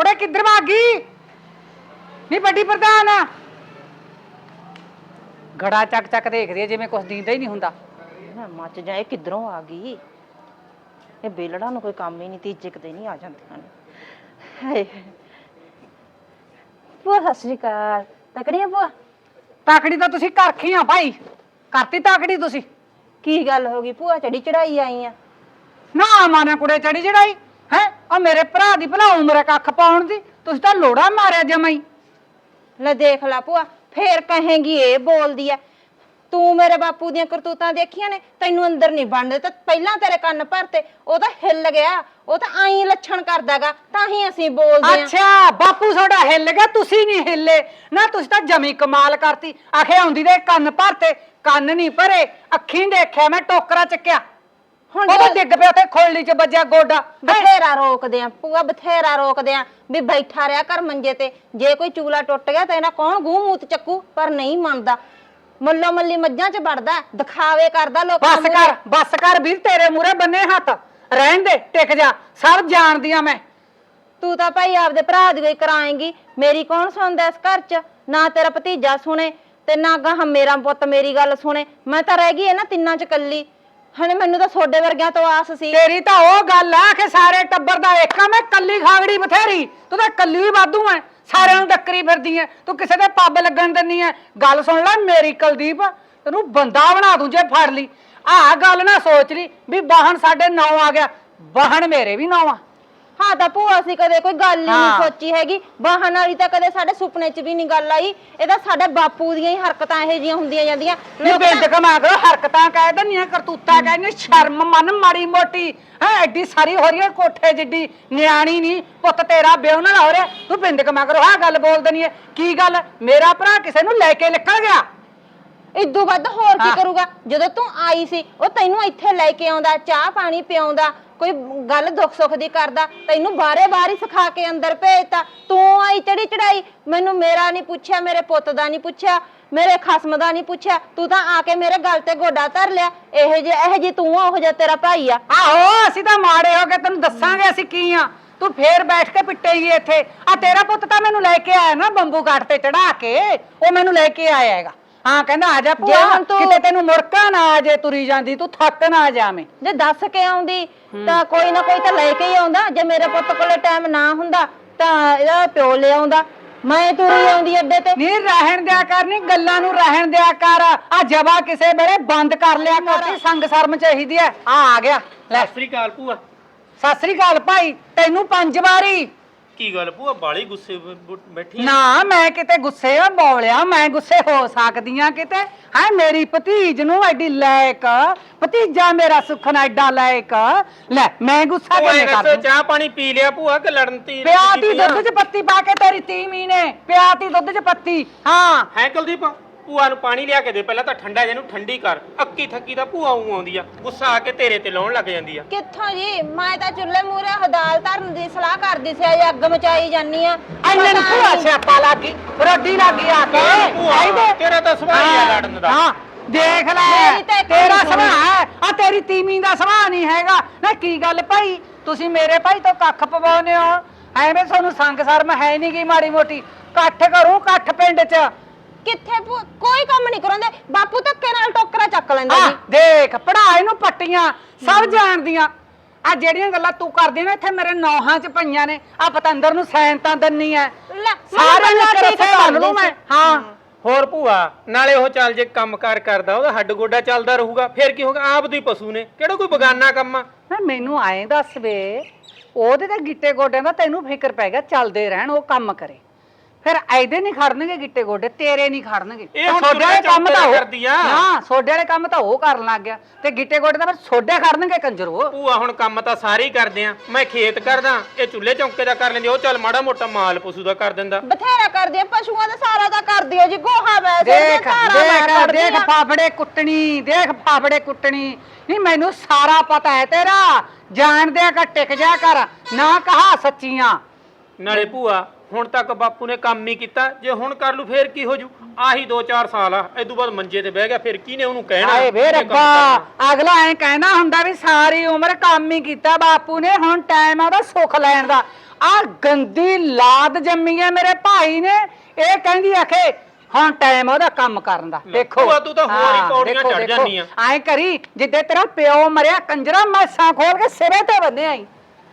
ਕੁੜੇ ਕਿੱਧਰ ਭਾਗੀ ਨਹੀਂ ਵੱਡੀ ਪ੍ਰਧਾਨ। ਘੜਾ ਚੱਕ ਚੱਕ ਦੇਖਦੀ ਹੈ ਜਿਵੇਂ ਕੁਝ ਦੀਂਦਾ ਹੀ ਨਹੀਂ ਹੁੰਦਾ। ਮੈਂ ਮੱਚ ਜਾ ਇਹ ਕਿੱਧਰੋਂ ਆ ਗਈ? ਇਹ ਬੇਲੜਾ ਨੂੰ ਕੋਈ ਕੰਮ ਹੀ ਨਹੀਂ ਤੀਜੇ ਕਦੇ ਨਹੀਂ ਆ ਜਾਂਦੀਆਂ ਨੇ। ਹਾਏ। ਭੂਆ ਸਤਿ ਸ਼੍ਰੀ ਅਕਾਲ। ਤਕੜੀਆਂ ਭੂਆ? ਤਾਕੜੀ ਤਾਂ ਤੁਸੀਂ ਕਰਖੀ ਆ ਭਾਈ। ਕਰਤੀ ਤਾਕੜੀ ਤੁਸੀਂ। ਕੀ ਗੱਲ ਹੋ ਗਈ? ਭੂਆ ਚੜੀ ਚੜਾਈ ਆਈ ਆ। ਨਾ ਮਾਨਾ ਕੁੜੇ ਚੜੀ ਜੜਾਈ ਹੈ ਆ ਮੇਰੇ ਭਰਾ ਦੀ ਭਲਾ ਉਮਰ ਹੈ ਕੱਖ ਪਾਉਣ ਦੀ। ਤੁਸੀਂ ਤਾਂ ਲੋੜਾ ਮਾਰਿਆ ਜਮਾਈ ਲੈ ਦੇਖ ਲੈ ਭੂਆ, ਫੇਰ ਕਹੇਗੀ ਇਹ ਬੋਲਦੀ ਐ ਤੂੰ ਮੇਰੇ ਬਾਪੂ ਦੀਆਂ ਕਰਤੂਤਾਂ ਦੇਖੀਆਂ ਨੇ, ਤੈਨੂੰ ਅੰਦਰ ਨਹੀਂ ਬਣਦੇ ਤਾਂ ਪਹਿਲਾਂ ਤੇਰੇ ਕੰਨ ਭਰਤੇ, ਉਹ ਤਾਂ ਹਿੱਲ ਗਿਆ, ਉਹ ਤਾਂ ਆਈ ਲੱਛਣ ਕਰਦਾਗਾ, ਤਾਂ ਹੀ ਅਸੀਂ ਬੋਲਦੇ ਆ। ਅੱਛਾ, ਬਾਪੂ ਤੁਹਾਡਾ ਹਿੱਲ ਗਿਆ, ਤੁਸੀਂ ਨਹੀਂ ਹਿੱਲੇ। ਨਾ, ਤੁਸੀਂ ਤਾਂ ਜਮੀ ਕਮਾਲ ਕਰਤੀ। ਆਖੇ ਆਉਂਦੀ ਦੇ ਕੰਨ ਭਰਤੇ, ਕੰਨ ਨਹੀਂ ਭਰੇ, ਅੱਖੀਂ ਦੇਖਿਆ, ਮੈਂ ਟੋਕਰਾ ਚੱਕਿਆ। ਹੁਣ ਉਹ ਤਾਂ ਜਦੋਂ- ਡਿੱਗ ਪਿਆ ਉੱਥੇ ਖੋਲਣੀ ਚ ਵੱਜਿਆ ਗੋਡਾ? ਬਥੇਰਾ ਰੋਕਦੇ ਆ ਪੂਆ ਬਥੇਰਾ ਰੋਕਦੇ ਆ ਵੀ ਬੈਠਾ ਰਿਆ ਕਰ ਮੰਜੇ ਤੇ। ਜੇ ਕੋਈ ਚੂਲਾ ਟੁੱਟ ਗਿਆ ਤਾਂ ਇਹਨਾਂ ਕੌਣ ਗੂੰ ਮੂਤ ਚੱਕੂ ਪਰ ਨਹੀਂ ਮੰਨਦਾ। ਮੱਲੋ ਮੱਲੀ ਮੱਝਾਂ 'ਚ ਵੜਦਾ ਦਿਖਾਵੇ ਕਰਦਾ ਲੋਕਾਂ ਬਸ ਕਰ ਬਸ ਕਰ ਵੀਰ ਤੇਰੇ ਮੂਰੇ ਬੰਨੇ ਹੱਥ। ਰਹਿਣ ਦੇ ਟਿਕ ਜਾ ਸਭ ਜਾਣਦੀ ਆ ਮੈਂ। ਤੂੰ ਤਾਂ ਭਾਈ ਆਪਦੇ ਭਰਾ ਦੀ ਕੋਈ ਕਰਾਏਂਗੀ ਮੇਰੀ ਕੌਣ ਸੁਣਦਾ ਇਸ ਘਰ 'ਚ? ਨਾ ਤੇਰਾ ਭਤੀਜਾ ਸੁਣੇ ਤੇ ਨਾ ਗਾਹ ਮੇਰਾ ਪੁੱਤ ਮੇਰੀ ਗੱਲ ਸੁਣੇ। ਮੈਂ ਤਾਂ ਰਹਿ ਗਈ ਇਹਨਾਂ ਤਿੰਨਾਂ 'ਚ ਕੱਲੀ ਹਣੇ ਮੈਨੂੰ ਤਾਂ ਤੁਹਾਡੇ ਵਰਗਿਆਂ ਤੋਂ ਆਸ ਸੀ। ਤੇਰੀ ਤਾਂ ਉਹ ਗੱਲ ਆ ਕਿ ਸਾਰੇ ਟੱਬਰ ਦਾ ਏਕਾ ਮੈਂ ਕੱਲੀ ਖਾਗੜੀ ਬਥੇਰੀ। ਤੂੰ ਤਾਂ ਕੱਲੀ ਹੀ ਵਾਧੂ ਐ। ਸਾਰਿਆਂ ਨੂੰ ਟੱਕਰੀ ਫਿਰਦੀ ਐ। ਤੂੰ ਕਿਸੇ ਦੇ ਪੱਬ ਲੱਗਣ ਦਿੰਨੀ ਐ। ਗੱਲ ਸੁਣ ਲੈ ਮੇਰੀ ਕੁਲਦੀਪ, ਤੈਨੂੰ ਬੰਦਾ ਬਣਾ ਦੂੰ ਜੇ ਫੜ ਲਈ। ਆਹ ਗੱਲ ਨਾ ਸੋਚ ਲਈ ਵੀ ਵਾਹਣ ਸਾਡੇ ਨੌ ਆ ਗਿਆ। ਵਾਹਣ ਮੇਰੇ ਵੀ ਨੌ ਆ। ਹਾਂ ਤਾਂ ਭੂਆ ਸੀ ਕਦੇ ਕੋਈ ਗੱਲ ਹੀ ਨਹੀਂ ਹਾਂ। ਸੋਚੀ ਹੈਗੀ। ਵਾਹਨ ਵਾਲੀ ਤਾਂ ਕਦੇ ਸਾਡੇ ਸੁਪਨੇ 'ਚ ਵੀ ਨਹੀਂ ਗੱਲ ਆਈ। ਇਹ ਤਾਂ ਸਾਡੇ ਬਾਪੂ ਦੀਆਂ ਹੀ ਹਰਕਤਾਂ ਇਹੋ ਜਿਹੀਆਂ ਹੁੰਦੀਆਂ ਜਾਂਦੀਆਂ। ਨੀ ਲੋਕ ਤਾਂ- ਬਿੰਦ ਕਮਾ ਕਰੋ ਹਰਕਤਾਂ ਕਹਿ ਦਿੰਨੀਆਂ ਕਰਤੂਤਾਂ ਕਹਿੰਦੇ ਸ਼ਰਮ ਮਨ ਮਾੜੀ ਮੋਟੀ। ਹੈ ਐਡੀ ਸਾਰੀ ਹੋ ਰਹੀ ਹੈ ਕੋਠੇ ਜਿੱਡੀ ਨਿਆਣੀ ਨਹੀਂ ਪੁੱਤ ਤੇਰਾ ਵਿਆਹ ਨਾਲ ਹੋ। ਰਿਹਾ ਤੂੰ ਬਿੰਦ ਕਮਾ ਕਰੋ ਆਹ ਗੱਲ ਬੋਲ ਦਨੀ ਹੈ। ਕੀ ਗੱਲ? ਮੇਰਾ ਭਰਾ ਕਿਸੇ ਨੂੰ ਲੈ ਕੇ ਨਿਕਲ ਗਿਆ। ਇਦੋਂ ਵੱਧ ਹੋਰ ਕੀ ਹਾਂ। ਕਰੂਗਾ? ਜਦੋਂ ਤੂੰ ਆਈ ਸੀ ਉਹ ਤੈਨੂੰ ਇੱਥੇ ਲੈ ਕੇ ਆਉਂਦਾ ਚਾਹ ਪਾਣੀ ਪਿਆਉਂਦਾ। ਕੋਈ ਗੱਲ ਦੁੱਖ ਸੁੱਖ ਦੀ ਕਰਦਾ, ਤੈਨੂੰ ਬਾਰੇ ਬਾਰੀ ਸਿਖਾ ਕੇ ਅੰਦਰ ਭੇਜਤਾ। ਤੂੰ ਆਈ ਚੜੀ ਚੜਾਈ, ਮੈਨੂੰ ਮੇਰਾ ਨਹੀਂ ਪੁੱਛਿਆ, ਮੇਰੇ ਪੁੱਤ ਦਾ ਨਹੀਂ ਪੁੱਛਿਆ, ਮੇਰੇ ਖਸਮ ਦਾ ਨਹੀਂ ਪੁੱਛਿਆ। ਤੂੰ ਤਾਂ ਆ ਕੇ ਮੇਰੇ ਗੱਲ ਤੇ ਗੋਡਾ ਧਰ ਲਿਆ। ਇਹੋ ਜੇ ਇਹੋ ਜੇ ਤੂੰ ਆ, ਉਹ ਜਿਹਾ ਤੇਰਾ ਭਾਈ ਆ। ਆਹੋ, ਅਸੀਂ ਤਾਂ ਮਾੜੇ ਹੋ ਗਏ ਤੈਨੂੰ ਦੱਸਾਂਗੇ ਅਸੀਂ ਕੀ ਆ। ਤੂੰ ਫੇਰ ਬੈਠ ਕੇ ਪਿੱਟੇਗੀ ਇੱਥੇ। ਆ ਤੇਰਾ ਪੁੱਤ ਤਾਂ ਮੈਨੂੰ ਲੈ ਕੇ ਆਇਆ ਨਾ, ਬੰਬੂ ਘਾਟ ਤੇ ਚੜਾ ਕੇ। ਉਹ ਮੈਨੂੰ ਲੈ ਕੇ ਆਇਆ ਹੈਗਾ। ਹਾਂ ਕਹਿੰਦਾ ਆ ਜਾ ਜੇ ਭੂਆ ਹੁਣ ਤੂੰ- ਕਿਤੇ ਤੈਨੂੰ ਮੁੜਕਾ ਨਾ ਆ ਜੇ ਤੁਰੀ ਜਾਂਦੀ ਤੂੰ ਥੱਕ ਨਾ ਜਾਵੇਂ ਜੇ ਦੱਸ ਕੇ ਆਉਂਦੀ ਤਾਂ ਕੋਈ ਨਾ ਕੋਈ ਤਾਂ ਲੈ ਕੇ ਹੀ ਆਉਂਦਾ। ਜੇ ਮੇਰੇ ਪੁੱਤ ਕੋਲੇ ਟਾਈਮ ਨਾ ਹੁੰਦਾ ਤਾਂ ਇਹਦਾ ਪਿਓ ਲੈ ਆਉਂਦਾ। ਮੈਂ ਤੁਰੀ ਆਉਂਦੀ ਅੱਡੇ ਤੇ। ਨੀ ਰਹਿਣ ਦਿਆ ਕਰ ਨੀ ਗੱਲਾਂ ਨੂੰ ਰਹਿਣ ਦਿਆ ਕਰ। ਆ ਜਵਾ ਕਿਸੇ ਵੇਲੇ ਬੰਦ ਕਰ ਲਿਆ ਕਰ ਸੰਗ ਸ਼ਰਮ ਚਾਹੀਦੀ ਐ। ਆ ਆ ਗਿਆ ਲੈ। ਸਤਿ ਸ੍ਰੀ ਅਕਾਲ ਭੂਆ। ਸਤਿ ਸ੍ਰੀ ਅਕਾਲ ਭਾਈ ਤੈਨੂੰ ਪੰਜ ਵਾਰੀ। ਕੀ ਗੱਲ ਭੂਆ ਬਾਲੀ ਗੁੱਸੇ ਬ- ਬ- ਬੈਠੀ ਆ? ਨਾ ਮੈਂ ਕਿਤੇ ਗੁੱਸੇ ਆ ਬੋਲਿਆ ਮੈਂ ਗੁੱਸੇ ਹੋ ਸਕਦੀ ਆ ਕਿਤੇ। ਹੈ ਮੇਰੀ ਭਤੀਜ ਨੂੰ ਐਡੀ ਲਾਇਕ ਭਤੀਜਾ ਮੇਰਾ ਸੁਖਨ ਐਡਾ ਲਾਇਕ। ਲੈ ਮੈਂ ਗੁੱਸਾ ਕਿਵੇਂ ਕਰ ਦੱਸੋ? ਚਾਹ ਪਾਣੀ ਪੀ ਲਿਆ ਭੂਆ ਕਿ ਲੜਨ ਤੀ ਪਿਆਤੀ ਦੁੱਧ 'ਚ ਪੱਤੀ ਪਾ ਕੇ ਤੇਰੀ ਤੀਵੀਂ ਨੇ ਪਿਆਤੀ ਦੁੱਧ 'ਚ ਪੱਤੀ ਹਾਂ। ਹੈ ਕੁਲਦੀਪ? ਭੂਆ ਨੂੰ ਪਾਣੀ ਲਿਆ ਕੇ ਦੇ ਪਹਿਲਾਂ ਤਾਂ ਠੰਡਾ ਜਿਹਨੂੰ ਠੰਡੀ ਕਰ। ਅੱਕੀ ਥੱਕੀ ਤਾਂ ਭੂਆ ਉਂ ਆਉਂਦੀ ਆ ਗੁੱਸਾ ਆ ਕੇ ਤੇਰੇ ਤੇ ਲਾਉਣ ਲੱਗ ਜਾਂਦੀ ਆ। ਕਿੱਥੋਂ ਜੀ? ਮੈਂ ਤਾਂ ਚੁੱਲ੍ਹੇ ਮੂਰੇ ਹਦਾਲ ਧਰਨ ਦੀ ਸਲਾਹ ਕਰਦੀ ਸੀ ਅਜੇ ਅੱਗ ਮਚਾਈ ਜਾਨੀ ਆ। ਐਨੇ ਨੂੰ ਭੂਆ ਸਿਆਪਾ ਲੱਗੀ ਰੋਡੀ ਲੱਗੀ ਆ ਕੇ। ਭੂਆ ਤੇਰਾ ਤਾਂ ਸੁਭਾਅ ਹੀ ਆ ਲੜਨ ਦਾ। ਹਾਂ ਦੇਖ ਲੈ ਮੇਰੀ ਤਾਂ ਇੱਕ ਤੇਰਾ ਸੁਣ। ਸੁਭਾਅ ਆ ਤੇਰੀ ਤੀਵੀਂ ਦਾ ਸੁਭਾਅ ਨਹੀਂ ਹੈਗਾ। ਨਾ ਕੀ ਗੱਲ ਭਾਈ? ਤੁਸੀਂ ਮੇਰੇ ਭਾਈ ਤੋਂ ਕੱਖ ਪਵਾਉਨੇ ਹੋ? ਐਵੇਂ ਤੁਹਾਨੂੰ ਸੰਗ ਸ਼ਰਮ ਹੈ ਨਹੀਂ ਗੀ ਮਾੜੀ ਮੋਟੀ। ਇਕੱਠ ਕਰੂੰ ਇਕੱਠ ਪਿੰਡ 'ਚ। ਕਿੱਥੇ ਭੂ- ਕੋਈ ਕੰਮ ਨਹੀਂ ਕਰਾਉਂਦੇ। ਬਾਪੂ ਧੱਕੇ ਨਾਲ ਟੋਕਰਾ ਚੱਕ ਲੈਂਦਾ ਆ ਜੀ। ਦੇਖ ਪੜਾ ਇਹਨੂੰ ਪੱਟੀਆਂ ਸਭ ਜਾਣਦੀਆਂ। ਆ ਜਿਹੜੀਆਂ ਗੱਲਾਂ ਤੂੰ ਕਰਦੀ ਨਾ ਇੱਥੇ ਮੇਰੇ ਨੌਹਾਂ 'ਚ ਪਈਆਂ ਨੇ। ਆ ਪਤੰਦਰ ਨੂੰ ਸੈਨ ਤਾਂ ਦੰਨੀ ਐ। ਲੈ, ਸਾਰਿਆਂ ਨੂੰ ਮੈਨੂੰ ਕਰ ਠੀਕ ਲੂ ਮੈਂ। ਹਾਂ। ਹੋਰ ਭੂਆ ਨਾਲੇ ਉਹ ਚੱਲ ਜੇ ਕੰਮਕਾਰ ਕਰਦਾ ਉਹਦਾ ਹੱਡ ਗੋਡਾ ਚੱਲਦਾ ਰਹੂਗਾ ਫਿਰ ਕੀ ਹੋਗਾ ਆਪ ਦੀ ਪਸ਼ੂ ਨੇ। ਕਿਹੜਾ ਕੋਈ ਬਗਾਨਾ ਕੰਮ ਆ? ਨਾ ਮੈਨੂੰ ਆਏ ਦੱਸ ਵੇ ਉਹਦੇ ਤੇ ਗਿੱਟੇ ਗੋਡਿਆਂ ਦਾ ਤੈਨੂੰ ਫਿਕਰ ਪੈ ਗਿਆ ਚੱਲਦੇ ਰਹਿਣ ਉਹ ਕੰਮ ਕਰੇ। ਫਿਰ ਐਦੇ ਨਹੀਂ ਖੜਨਗੇ ਗਿੱਟੇ ਗੋਡੇ ਤੇਰੇ ਨਹੀਂ ਖੜਨਗੇ। ਇਹ ਹੁਣ ਸੋਡੇ ਵਾਲੇ ਕੰਮ ਤਾਂ ਉਹ ਕਰਦੀ ਆ। ਹਾਂ ਸੋਡੇ ਵਾਲੇ ਕੰਮ ਤਾਂ ਉਹ ਕਰਨ ਲੱਗ ਗਿਆ। ਤੇ ਗਿੱਟੇ ਗੋਡੇ ਦਾ ਫਿਰ ਸੋਡੇ ਖੜਨਗੇ ਕੰਜਰੋ। ਭੂਆ ਹੁਣ ਕੰਮ ਤਾਂ ਸਾਰੇ ਹੀ ਕਰਦੇ ਆ। ਮੈਂ ਖੇਤ ਕਰਦਾ ਇਹ ਚੁੱਲ੍ਹੇ ਚੌਂਕੇ ਦਾ ਕਰ ਲੈਂਦੀ ਉਹ ਚੱਲ ਮਾੜਾ ਮੋਟਾ ਮਾਲ ਪਸ਼ੂ ਦਾ ਕਰ ਦਿੰਦਾ। ਬਥੇਰਾ ਕਰਦੀ ਆ ਪਸ਼ੂਆਂ ਦਾ ਸਾਰਾ ਤਾਂ ਕਰਦੀ ਆ ਜੀ ਗੋਹਾ ਵੈਸੇ ਦੇਖ ਦੇਖ ਦੇਖ ਫਾਫੜੇ ਕੁੱਟਣੀ ਦੇਖ ਫਾਫੜੇ ਕੁੱਟਣੀ। ਨਹੀਂ ਮੈਨੂੰ ਸਾਰਾ ਪਤਾ ਹੈ ਤੇਰਾ। ਜਾਣਦਿਆ ਕਰ ਟਿਕ ਜਾ ਕਰ ਨਾ ਕਹਾ ਸੱਚੀਆਂ। ਨਾਲੇ ਭੂਆ ਹੁਣ ਤੱਕ ਬਾਪੂ ਨੇ ਕੰਮ ਹੀ ਕੀਤਾ ਜੇ ਹੁਣ ਕਰ ਲੂ ਫੇਰ ਕੀ ਹੋ ਜੂ? ਆਹੀ 2-4 ਸਾਲ ਆ ਇਦੋਂ ਬਾਅਦ ਮੰਜੇ ਤੇ ਬਹਿ ਗਿਆ ਫਿਰ ਕਿਹਨੇ ਉਹਨੂੰ ਕਹਿਣਾ? ਹਾਏ ਵੇ ਰੱਬਾ? ਅਗਲਾ ਐ ਕਹਿੰਦਾ ਹੁੰਦਾ ਵੀ ਸਾਰੀ ਉਮਰ ਕੰਮ ਹੀ ਕੀਤਾ ਬਾਪੂ ਨੇ ਹੁਣ ਟਾਈਮ ਆ ਉਹਦਾ ਸੁੱਖ ਲੈਣ ਦਾ। ਆ ਗੰਦੀ ਲਾਦ ਜੰਮੀ ਹੈ ਮੇਰੇ ਭਾਈ ਨੇ ਇਹ ਕਹਿੰਦੀ ਆਖੇ ਹੁਣ ਟਾਈਮ ਉਹਦਾ ਕੰਮ ਕਰਨ ਦਾ। ਦੇਖੋ। ਤੂੰ ਤਾਂ ਹੋਰ ਹੀ ਪੌੜੀਆਂ ਚੜ੍ਹ ਜਾਂਦੀ ਆਂ। ਐ ਕਰੀ ਜਿੱਦੇ ਤੇਰਾ ਪਿਓ ਮਰਿਆ ਕੰਜਰਾ ਮੈਸਾਂ ਖੋਲ ਕੇ ਸਿਰੇ ਤੇ ਬੰਨੇ ਆਈ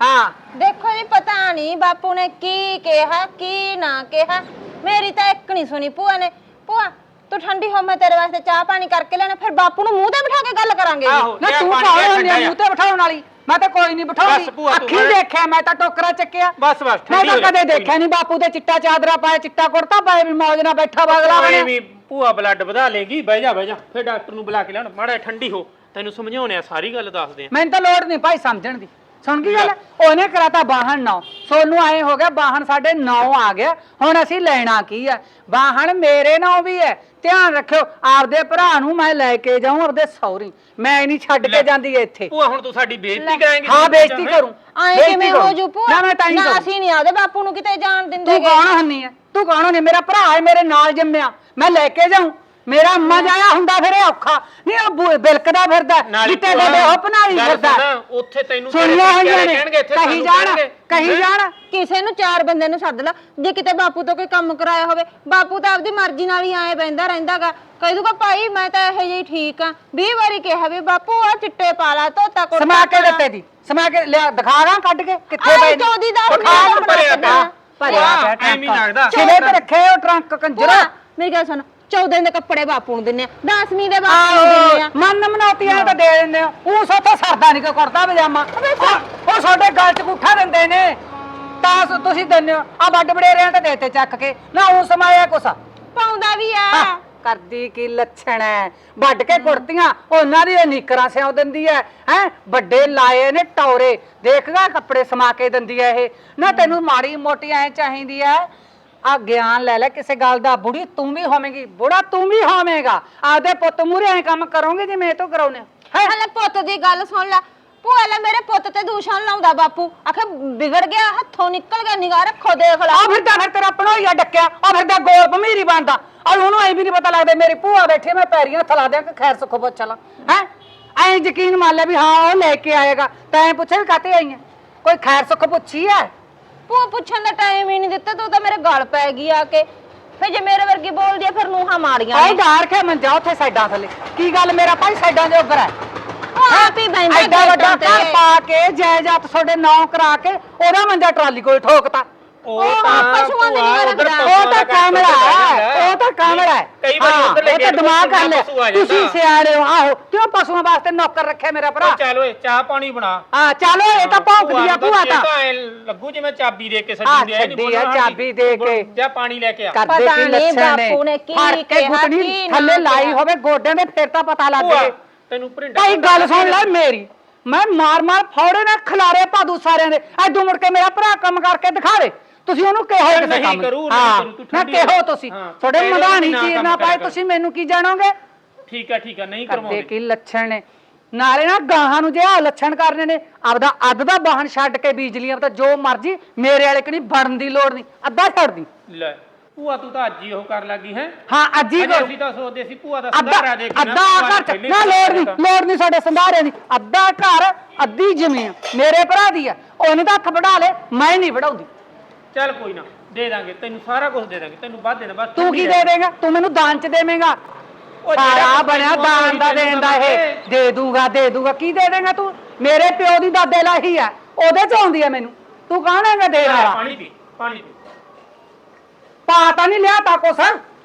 ਹਾਂ। ਦੇਖੋ ਜੀ ਪਤਾ ਨਹੀਂ ਬਾਪੂ ਨੇ ਕੀ ਕਿਹਾ ਕੀ ਨਾ ਕਿਹਾ। ਮੇਰੀ ਤਾਂ ਇੱਕ ਨਹੀਂ ਸੁਣੀ ਭੂਆ ਨੇ। ਭੂਆ ਤੂੰ ਠੰਡੀ ਹੋ ਮੈਂ ਤੇਰੇ ਵਾਸਤੇ ਚਾਹ ਪਾਣੀ ਕਰਕੇ ਲੈਣਾ ਫਿਰ ਬਾਪੂ ਨੂੰ ਮੂੰਹ ਤੇ ਬਿਠਾ ਕੇ ਗੱਲ ਕਰਾਂਗੇ ਜੀ। ਆਹੋ ਨਾ ਲਿਆ ਤੂੰ ਪਾਣੀ ਠੰਡਾ ਮੂੰਹ ਤੇ ਬਿਠਾਉਣ ਵਾਲੀ। ਮੈਂ ਤਾਂ ਕੋਈ ਨਹੀਂ ਬਿਠਾਉਂਦੀ। ਭੂਆ, ਤੂੰ ਅੱਖੀ ਦੇਖਿਆ ਮੈਂ ਤਾਂ ਟੋਕਰਾ ਚੱਕਿਆ। ਬਸ ਬਸ ਮੈਂ ਠੰਡੀ ਤਾਂ ਹੋ ਜਾ, ਕਦੇ ਕੋਈ। ਦੇਖਿਆ ਨਹੀਂ ਬਾਪੂ ਦੇ ਚਿੱਟਾ ਚਾਦਰਾ ਪਾਇਆ ਚਿੱਟਾ ਕੁੜਤਾ ਪਾਇਆ ਵੀ ਮੌਜ ਨਾਲ ਬੈਠਾ ਬਾਗਲਾ ਬਣਿਆ। ਵੀ ਭੂਆ ਬਲੱਡ ਵਧਾ ਲੇਗੀ। ਬਹਿ ਜਾ ਬਹਿ ਜਾ। ਫਿਰ ਡਾਕਟਰ ਨੂੰ ਬੁਲਾ ਕੇ ਲਿਆਉਣਾ। ਮਾੜਾ ਜਿਹਾ ਠੰਡੀ ਹੋ। ਤੈਨੂੰ ਸਮਝਾਉਣੇ ਆ ਸਾਰੀ ਗੱਲ ਦੱਸਦੇ ਆ। ਮੈਨੂੰ ਤਾਂ ਲੋੜ ਨਹੀਂ ਭਾਈ ਸਮਝਣ ਦੀ। ਸੁਣ ਕੀ ਗੱਲ? ਉਹਨੇ ਕਰਾਤਾ ਵਾਹਣ ਨੌ। ਸੋਨੂੰ ਆਏ ਹੋ ਗਿਆ ਵਾਹਣ ਸਾਡੇ ਨੌ ਆ ਗਿਆ। ਹੁਣ ਅਸੀਂ ਲੈਣਾ ਕੀ ਹੈ ਵਾਹਣ ਮੇਰੇ ਨੌ ਵੀ ਹੈ ਧਿਆਨ ਰੱਖਿਓ ਆਪਦੇ ਭਰਾ ਨੂੰ ਮੈਂ ਲੈ ਕੇ ਜਾਊਂ ਆਪਦੇ ਸੌਰੀ ਮੈਂ ਨਹੀਂ ਛੱਡ ਕੇ ਜਾਂਦੀ ਇੱਥੇ। ਭੂਆ ਹੁਣ ਤੂੰ ਸਾਡੀ ਬੇਇੱਜ਼ਤੀ ਕਰਾਏਂਗੀ ਹਾਂ ਬੇਇੱਜ਼ਤੀ ਕਰੂੰ। ਆਏ ਬੇਇੱਜ਼ਤੀ ਕਿਵੇਂ ਹੋ ਕਰੂੰ। ਜੂ ਭੂਆ? ਨਾ ਮੈਂ ਤਾਂ ਹੀ ਕਰੂੰ। ਅਸੀਂ ਨਹੀਂ ਆਦੇ ਬਾਪੂ ਨੂੰ ਕਿਤੇ ਜਾਣ ਦਿੰਦੇ ਤੂੰ ਕੌਣ ਹੁੰਨੀ ਹੈ ਤੂੰ ਕੌਣ ਹੁੰਨੀ? ਮੇਰਾ ਭਰਾ ਹੈ ਮੇਰੇ ਨਾਲ ਜੰਮਿਆ। ਮੈਂ ਲੈ ਕੇ ਜਾਊਂ। ਮੇਰਾ ਅੰਮਾ ਜਾਇਆ ਹੁੰਦਾ ਫਿਰ ਇਹ ਔਖਾ। ਨਹੀਂ ਉਹ ਬੁ- ਬਿਲਕਦਾ ਫਿਰਦਾ ਜਿੱਤੇ ਭੂਆ, ਦੇ ਉਹ ਗੱਲ ਫਿਰਦਾ। ਸੁਣ, ਉੱਥੇ ਤੈਨੂੰ ਤੇਰੇ ਸੁਣੀਆਂ ਹੋਈਆਂ ਦੇ ਨੇ। ਕਹਿਣਗੇ, ਇੱਥੇ ਕਹੀ ਸਾਨੂੰ ਜਾਣ ਕਹਿਣਗੇ। ਕਹੀ ਹੈਂ? ਜਾਣ। ਕਿਸੇ ਨੂੰ ਚਾਰ ਬੰਦੇ ਨੂੰ ਸੱਦ ਲਾ। ਜੇ ਕਿਤੇ ਬਾਪੂ ਤੋਂ ਕੋਈ ਕੰਮ ਕਰਾਇਆ ਹੋਵੇ ਬਾਪੂ ਤਾਂ ਆਪਦੀ ਮਰਜ਼ੀ ਨਾਲ ਹੀ ਆਏ ਬੈੰਦਾ ਰਹਿੰਦਾਗਾ। ਕਹਿ ਦੂਗਾ ਭਾਈ ਮੈਂ ਤਾਂ ਇਹੋ ਜਿਹੀ ਠੀਕ ਆ। 20 ਵਾਰੀ ਕਿਹਾ ਵੀ ਬਾਪੂ ਆ ਚਿੱਟੇ ਪਾਲਾ ਧੋਤਾ ਕੁੜਤਾ ਸਮਾ ਕੇ। ਦਿੱਤੇ ਦੀ। ਸਮਾ ਕੇ ਲਿਆ ਦਿਖਾਗਾ ਕੱਢ ਕੇ ਕਿੱਥੇ ਆਹ ਪਏ ਦਿਖਾ ਭਰਿਆ ਬਣਾ ਪਿਆ। ਭਰਿਆ ਪਿਆ ਐਵੇਂ ਹੀ ਲੱਗਦਾ। ਛਿਲੇ ਤੇ ਰੱਖੇ ਉਹ ਟਰੰਕ ਕੰਜਰਾ? ਮੇਰੀ ਗੱਲ ਸੁਣ। 14 ਦੇ ਕੱਪੜੇ ਬਾਪੂ ਨੂੰ ਦਿੰਨੇ ਆ 10ਵੀਂ ਦੇ ਬਾਪੂ ਨੂੰ ਦਿੰਨੇ ਆ। ਆਹੋ ਮਨ ਮਨੌਤੀਆਂ ਤਾਂ ਦੇ ਦਿੰਦੇ ਆ। ਉਹ ਸੋਥਾ ਸਰਦਾ ਨਹੀਂ ਕੋ ਕਰਦਾ ਪਜਾਮਾ। ਉਹ ਉਹ ਸਾਡੇ ਗਲ ਚ ਗੁੱਠਾ ਦਿੰਦੇ ਨੇ। ਤਾਂ ਸ- ਤੁਸੀਂ ਦਿੰਦੇ ਹੋ। ਆ ਵੱਡ ਬੜੇਰਿਆਂ ਤੇ ਦੇਤੇ ਚੱਕ ਕੇ। ਨਾ ਉਹ ਸਮਾਇਆ ਕੁਛ ਪਾਉਂਦਾ ਵੀ ਆ। ਆਹ, ਕਰਦੀ ਕੀ ਲੱਛਣ ਹੈ ਵੱਡ ਕੇ ਕੁੜਤੀਆਂ ਉਹਨਾਂ ਦੀ ਨੀਕਰਾਂ ਸਿਉਂ ਦਿੰਦੀ ਹੈ ਹੈ? ਵੱਡੇ ਲਾਏ ਨੇ ਟੌਰੇ। ਦੇਖਗਾ ਕੱਪੜੇ ਸਮਾ ਕੇ ਦਿੰਦੀ ਹੈ ਇਹ। ਨਾ ਤੈਨੂੰ ਮਾੜੀ ਮੋਟੀ ਐ ਚਾਹੀਦੀ ਹੈ ਆ ਗਿਆਨ ਲੈ ਲੈ ਕਿਸੇ ਗੱਲ ਦਾ। ਬੁੜੀ ਤੂੰ ਵੀ ਹੋਵੇਂਗੀ। ਬੁੜਾ ਤੂੰ ਵੀ ਹੋਵੇਂਗਾ। ਆਪਦੇ ਪੁੱਤ ਮੂਰੇ ਐ ਕੰਮ ਕਰੋਗੇ ਜਿਵੇਂ ਇਹ ਤੋਂ ਕਰਾਉਨੇ ਹੈ। ਹਲੇ ਪੁੱਤ ਦੀ ਗੱਲ ਸੁਣ ਲੈ। ਭੂਆ ਲੈ ਮੇਰੇ ਪੁੱਤ ਤੇ ਦੂਸ਼ਣ ਲਾਉਂਦਾ ਬਾਪੂ। ਆਖੇ ਵਿਗੜ ਗਿਆ ਹੱਥੋਂ ਨਿਕਲ ਗਿਆ ਨਿਗਾਹ ਰੱਖੋ ਦੇਖ ਲੈ। ਆ ਫਿਰਦਾ ਫਿਰ ਤੇਰਾ ਪਣੋਈਆ ਡੱਕਿਆ। ਆ ਫਿਰਦਾ ਗੋਲ ਭਮੀਰੀ ਬਣਦਾ। ਆ ਉਹਨੂੰ ਐ ਵੀ ਨਹੀਂ ਪਤਾ ਲੱਗਦਾ ਮੇਰੀ ਭੂਆ ਬੈਠੀ ਮੈਂ ਪੈਰੀਆਂ ਥਲਾ ਦਿਆਂ ਕਿ ਖੈਰ ਸੁੱਖ ਪੁੱਛ ਲਾਂ। ਹੈ? ਐ ਯਕੀਨ ਮੰਨ ਲੈ ਵੀ ਹਾਂ ਉਹ ਲੈ ਕੇ ਆਏਗਾ। ਤਾਂ ਐ ਪੁੱਛੇ ਵੀ ਕਾਤੇ ਆਈ ਕੋਈ ਖੈਰ ਸੁੱਖ ਪੁੱਛੀ ਹੈ ਭੂਆ ਪੁੱਛਣ ਦਾ ਟਾਈਮ ਹੀ ਨਹੀਂ ਦਿੱਤਾ ਤੂੰ ਤਾਂ ਮੇਰੇ ਗਲ ਪੈ ਗਈ ਆ ਕੇ। ਫੇ ਜੇ ਮੇਰੇ ਵਰਗੀ ਬੋਲਦੀ ਆ ਫਿਰ ਨੂੰਹਾਂ ਮਾਰੀਆਂ ਆਈ ਡਾਰ ਕੇ ਮੰਜਾ ਉੱਥੇ ਸਾਈਡਾਂ ਥੱਲੇ। ਕੀ ਗੱਲ ਮੇਰਾ ਭਾਈ ਸਾਈਡਾਂ ਦੇ ਉੱਪਰ ਹੈ? ਉਹ ਆਪ ਹੀ ਬੈਂਦਾ ਐਡਾ ਵੱਡਾ ਘਰ ਪਾ ਕੇ ਜਾਇਦਾਦ ਤੁਹਾਡੇ ਨਾਂ ਕਰਾ ਕੇ ਉਹਦਾ ਮੰਜਾ ਟਰਾਲੀ ਕੋਲ ਠੋਕਤਾ। ਉਹ ਤਾਂ ਪਸ਼ੂਆਂ ਦੀ ਭੂਆ ਉੱਧਰ ਉਹ ਤਾਂ ਦਾ ਕਾਮੜਾ ਹੈ ਉਹ ਤਾਂ ਕਾਮੜਾ ਹੈ। ਕਈ ਵਾਰ ਹਾਂ, ਉੱਧਰ ਲੈ ਉਹ ਤਾਂ ਕੇ ਦਿਮਾਗ ਕਰ ਲੈ। ਪਸ਼ੂ ਆ ਤੁਸੀਂ ਜਾਂਦਾ। ਸਿਆਣੇ ਹੋ ਆਹੋ ਕਿਉਂ ਪਸ਼ੂਆਂ ਵਾਸਤੇ ਨੌਕਰ ਰੱਖਿਆ ਮੇਰਾ ਭਰਾ? ਉਹ ਚੱਲ ਓਏ ਚਾਹ ਪਾਣੀ ਬਣਾ। ਹਾਂ ਚਲੋ ਇਹ ਤਾਂ ਭੌਂਕਦੀ ਆ ਭੂਆ ਤਾਂ। ਐਂ ਲੱਗੂ ਜਿਵੇਂ ਚਾਬੀ ਦੇ ਕੇ ਹਾਂ, ਛੱਡੀ ਦੇ ਛੱਡੀ ਆ, ਚਾਬੀ ਦੇ ਕੇ। ਜਾ ਪਾਣੀ ਲੈ ਕੇ ਆ। ਕਰਦੇ ਪਤਾ ਕੀ ਨੀ ਲੱਛਣ ਨੇ? ਬਾਪੂ ਨੇ ਕੀ ਫੜ ਕੇ ਕਿਹਾ, ਗੁੱਟਣੀ ਕੀ ਨਾ ਥੱਲੇ ਲਾਈ ਕਿਹਾ। ਹੋਵੇ ਗੋਡਿਆਂ ਦੇ ਫਿਰ ਤਾਂ ਪਤਾ ਲੱਗ ਭੂਆ ਜੇ। ਤੈਨੂੰ ਭਰਿੰਡਾ ਭਾਈ ਗੱਲ ਸੁਣ ਲੈ ਮੇਰੀ। ਮੈਂ ਮਾਰ ਮਾਰ ਫੌੜੇ ਨਾਲ ਖਿਲਾਰੇ ਪਾਦੂ ਸਾਰਿਆਂ ਦੇ। ਐਦੋਂ ਮੁੜ ਕੇ ਮੇਰਾ ਭਰਾ ਕੰਮ ਕਰਕੇ ਦਿਖਾਵੇ ਤੁਸੀਂ ਉਹਨੂੰ ਕਿਹੋ ਕਿਸੇ ਨਹੀਂ ਕੰਮ ਕਰੂ, ਨਹੀਂ ਹਾਂ, ਕਰੂ, ਤੂੰ ਨਾ ਠੰਡੀ ਕਿਹੋ ਹੋ। ਤੁਸੀਂ। ਹਾਂ, ਤੁਹਾਡੇ ਮਧਾਣੀ ਨਾ ਚੀਰ ਕੰਮ ਨਾ ਪਾਏ ਕਰਿਆ ਤੁਸੀਂ ਮੈਨੂੰ ਕੀ ਜਾਣੋਗੇ? ਠੀਕ ਆ ਠੀਕ ਆ ਨਹੀਂ ਕਰਦੇ ਕਰਵਾਉਂਦੇ। ਕੀ ਲੱਛਣ ਨੇ? ਨਾਲੇ ਨਾ ਗਾਹਾਂ ਨੂੰ ਜੇ ਆ ਲੱਛਣ ਕਰਨੇ ਨੇ ਆਪਦਾ ਅੱਧ ਦਾ ਵਾਹਨ ਛੱਡ ਕੇ ਬਿਜਲੀ ਆਪਦਾ ਜੋ ਮਰਜ਼ੀ ਮੇਰੇ ਵਾਲੇ ਕਣੀ ਬਣਨ ਦੀ ਲੋੜ ਨਹੀਂ ਅੱਧਾ ਛੱਡ ਦੀ। ਲੈ ਭੂਆ ਤੂੰ ਤਾਂ ਅੱਜ ਹੀ ਉਹ ਕਰ ਲੱਗੀ ਹੈ? ਹਾਂ ਅੱਜ ਹੀ ਕਰੋ। ਅਸੀਂ ਤਾਂ ਸੋਚਦੇ ਸੀ ਭੂਆ ਦਾ ਅੱਧਾ ਸੰਧਾਰਾ ਦੇ ਕੇ ਨਾ, ਅੱਧਾ ਭੂਆ ਘਰ ਨੇ ਚ ਪਹਿਲੇ ਨਾ ਹੀ ਲੋੜ ਨਹੀਂ। ਲੋੜ ਨਹੀਂ ਸਾਡੇ ਸੰਧਾਰੇ ਦੀ। ਅੱਧਾ ਘਰ ਅੱਧੀ ਜ਼ਮੀਨ ਮੇਰੇ ਭਰਾ ਦੀ ਆ ਉਹਨੇ ਤਾਂ ਹੱਥ ਵੜਾ ਲੇ ਮੈਂ ਨਹੀਂ ਵੜਾਉਂਦੀ ਚੱਲ ਕੋਈ ਨਾ ਦੇ ਦਾਂਗੇ ਤੈਨੂੰ ਸਾਰਾ ਕੁਝ ਦੇ ਦਾਂਗੇ ਤੈਨੂੰ ਵੱਧ ਦੇਣਾ ਬਸ ਤੂੰ ਕੀ। ਦੇ ਦੇਂਗਾ ਤੂੰ ਮੈਨੂੰ ਦਾਨ ਚ ਦੇਵੇਂਗਾ। ਉਹ ਜਿਹੜਾ ਸਾਰਾ ਕੁਛ ਬਣਿਆ ਦਾਨ ਦਾ ਦੇਣ ਦਾ ਇਹ। ਦੇ ਦੂੰਗਾ ਦੇ ਦੂੰਗਾ। ਕੀ ਦੇ ਦੇਂਗਾ ਤੂੰ? ਮੇਰੇ ਪਿਓ ਦੀ ਦਾਦੇ ਲਾਹੀ ਆ। ਉਹਦੇ ਚ ਆਉਂਦੀ ਆ ਮੈਨੂੰ। ਤੂੰ ਕੌਣ ਹੈਗਾ ਦੇਣ ਲੈ, ਵਾਲਾ? ਪਾਣੀ ਪੀ ਪਾਣੀ ਪੀ। ਪਾ ਤਾਂ ਨਹੀਂ ਲਿਆ ਤਾ ਕੁਛ।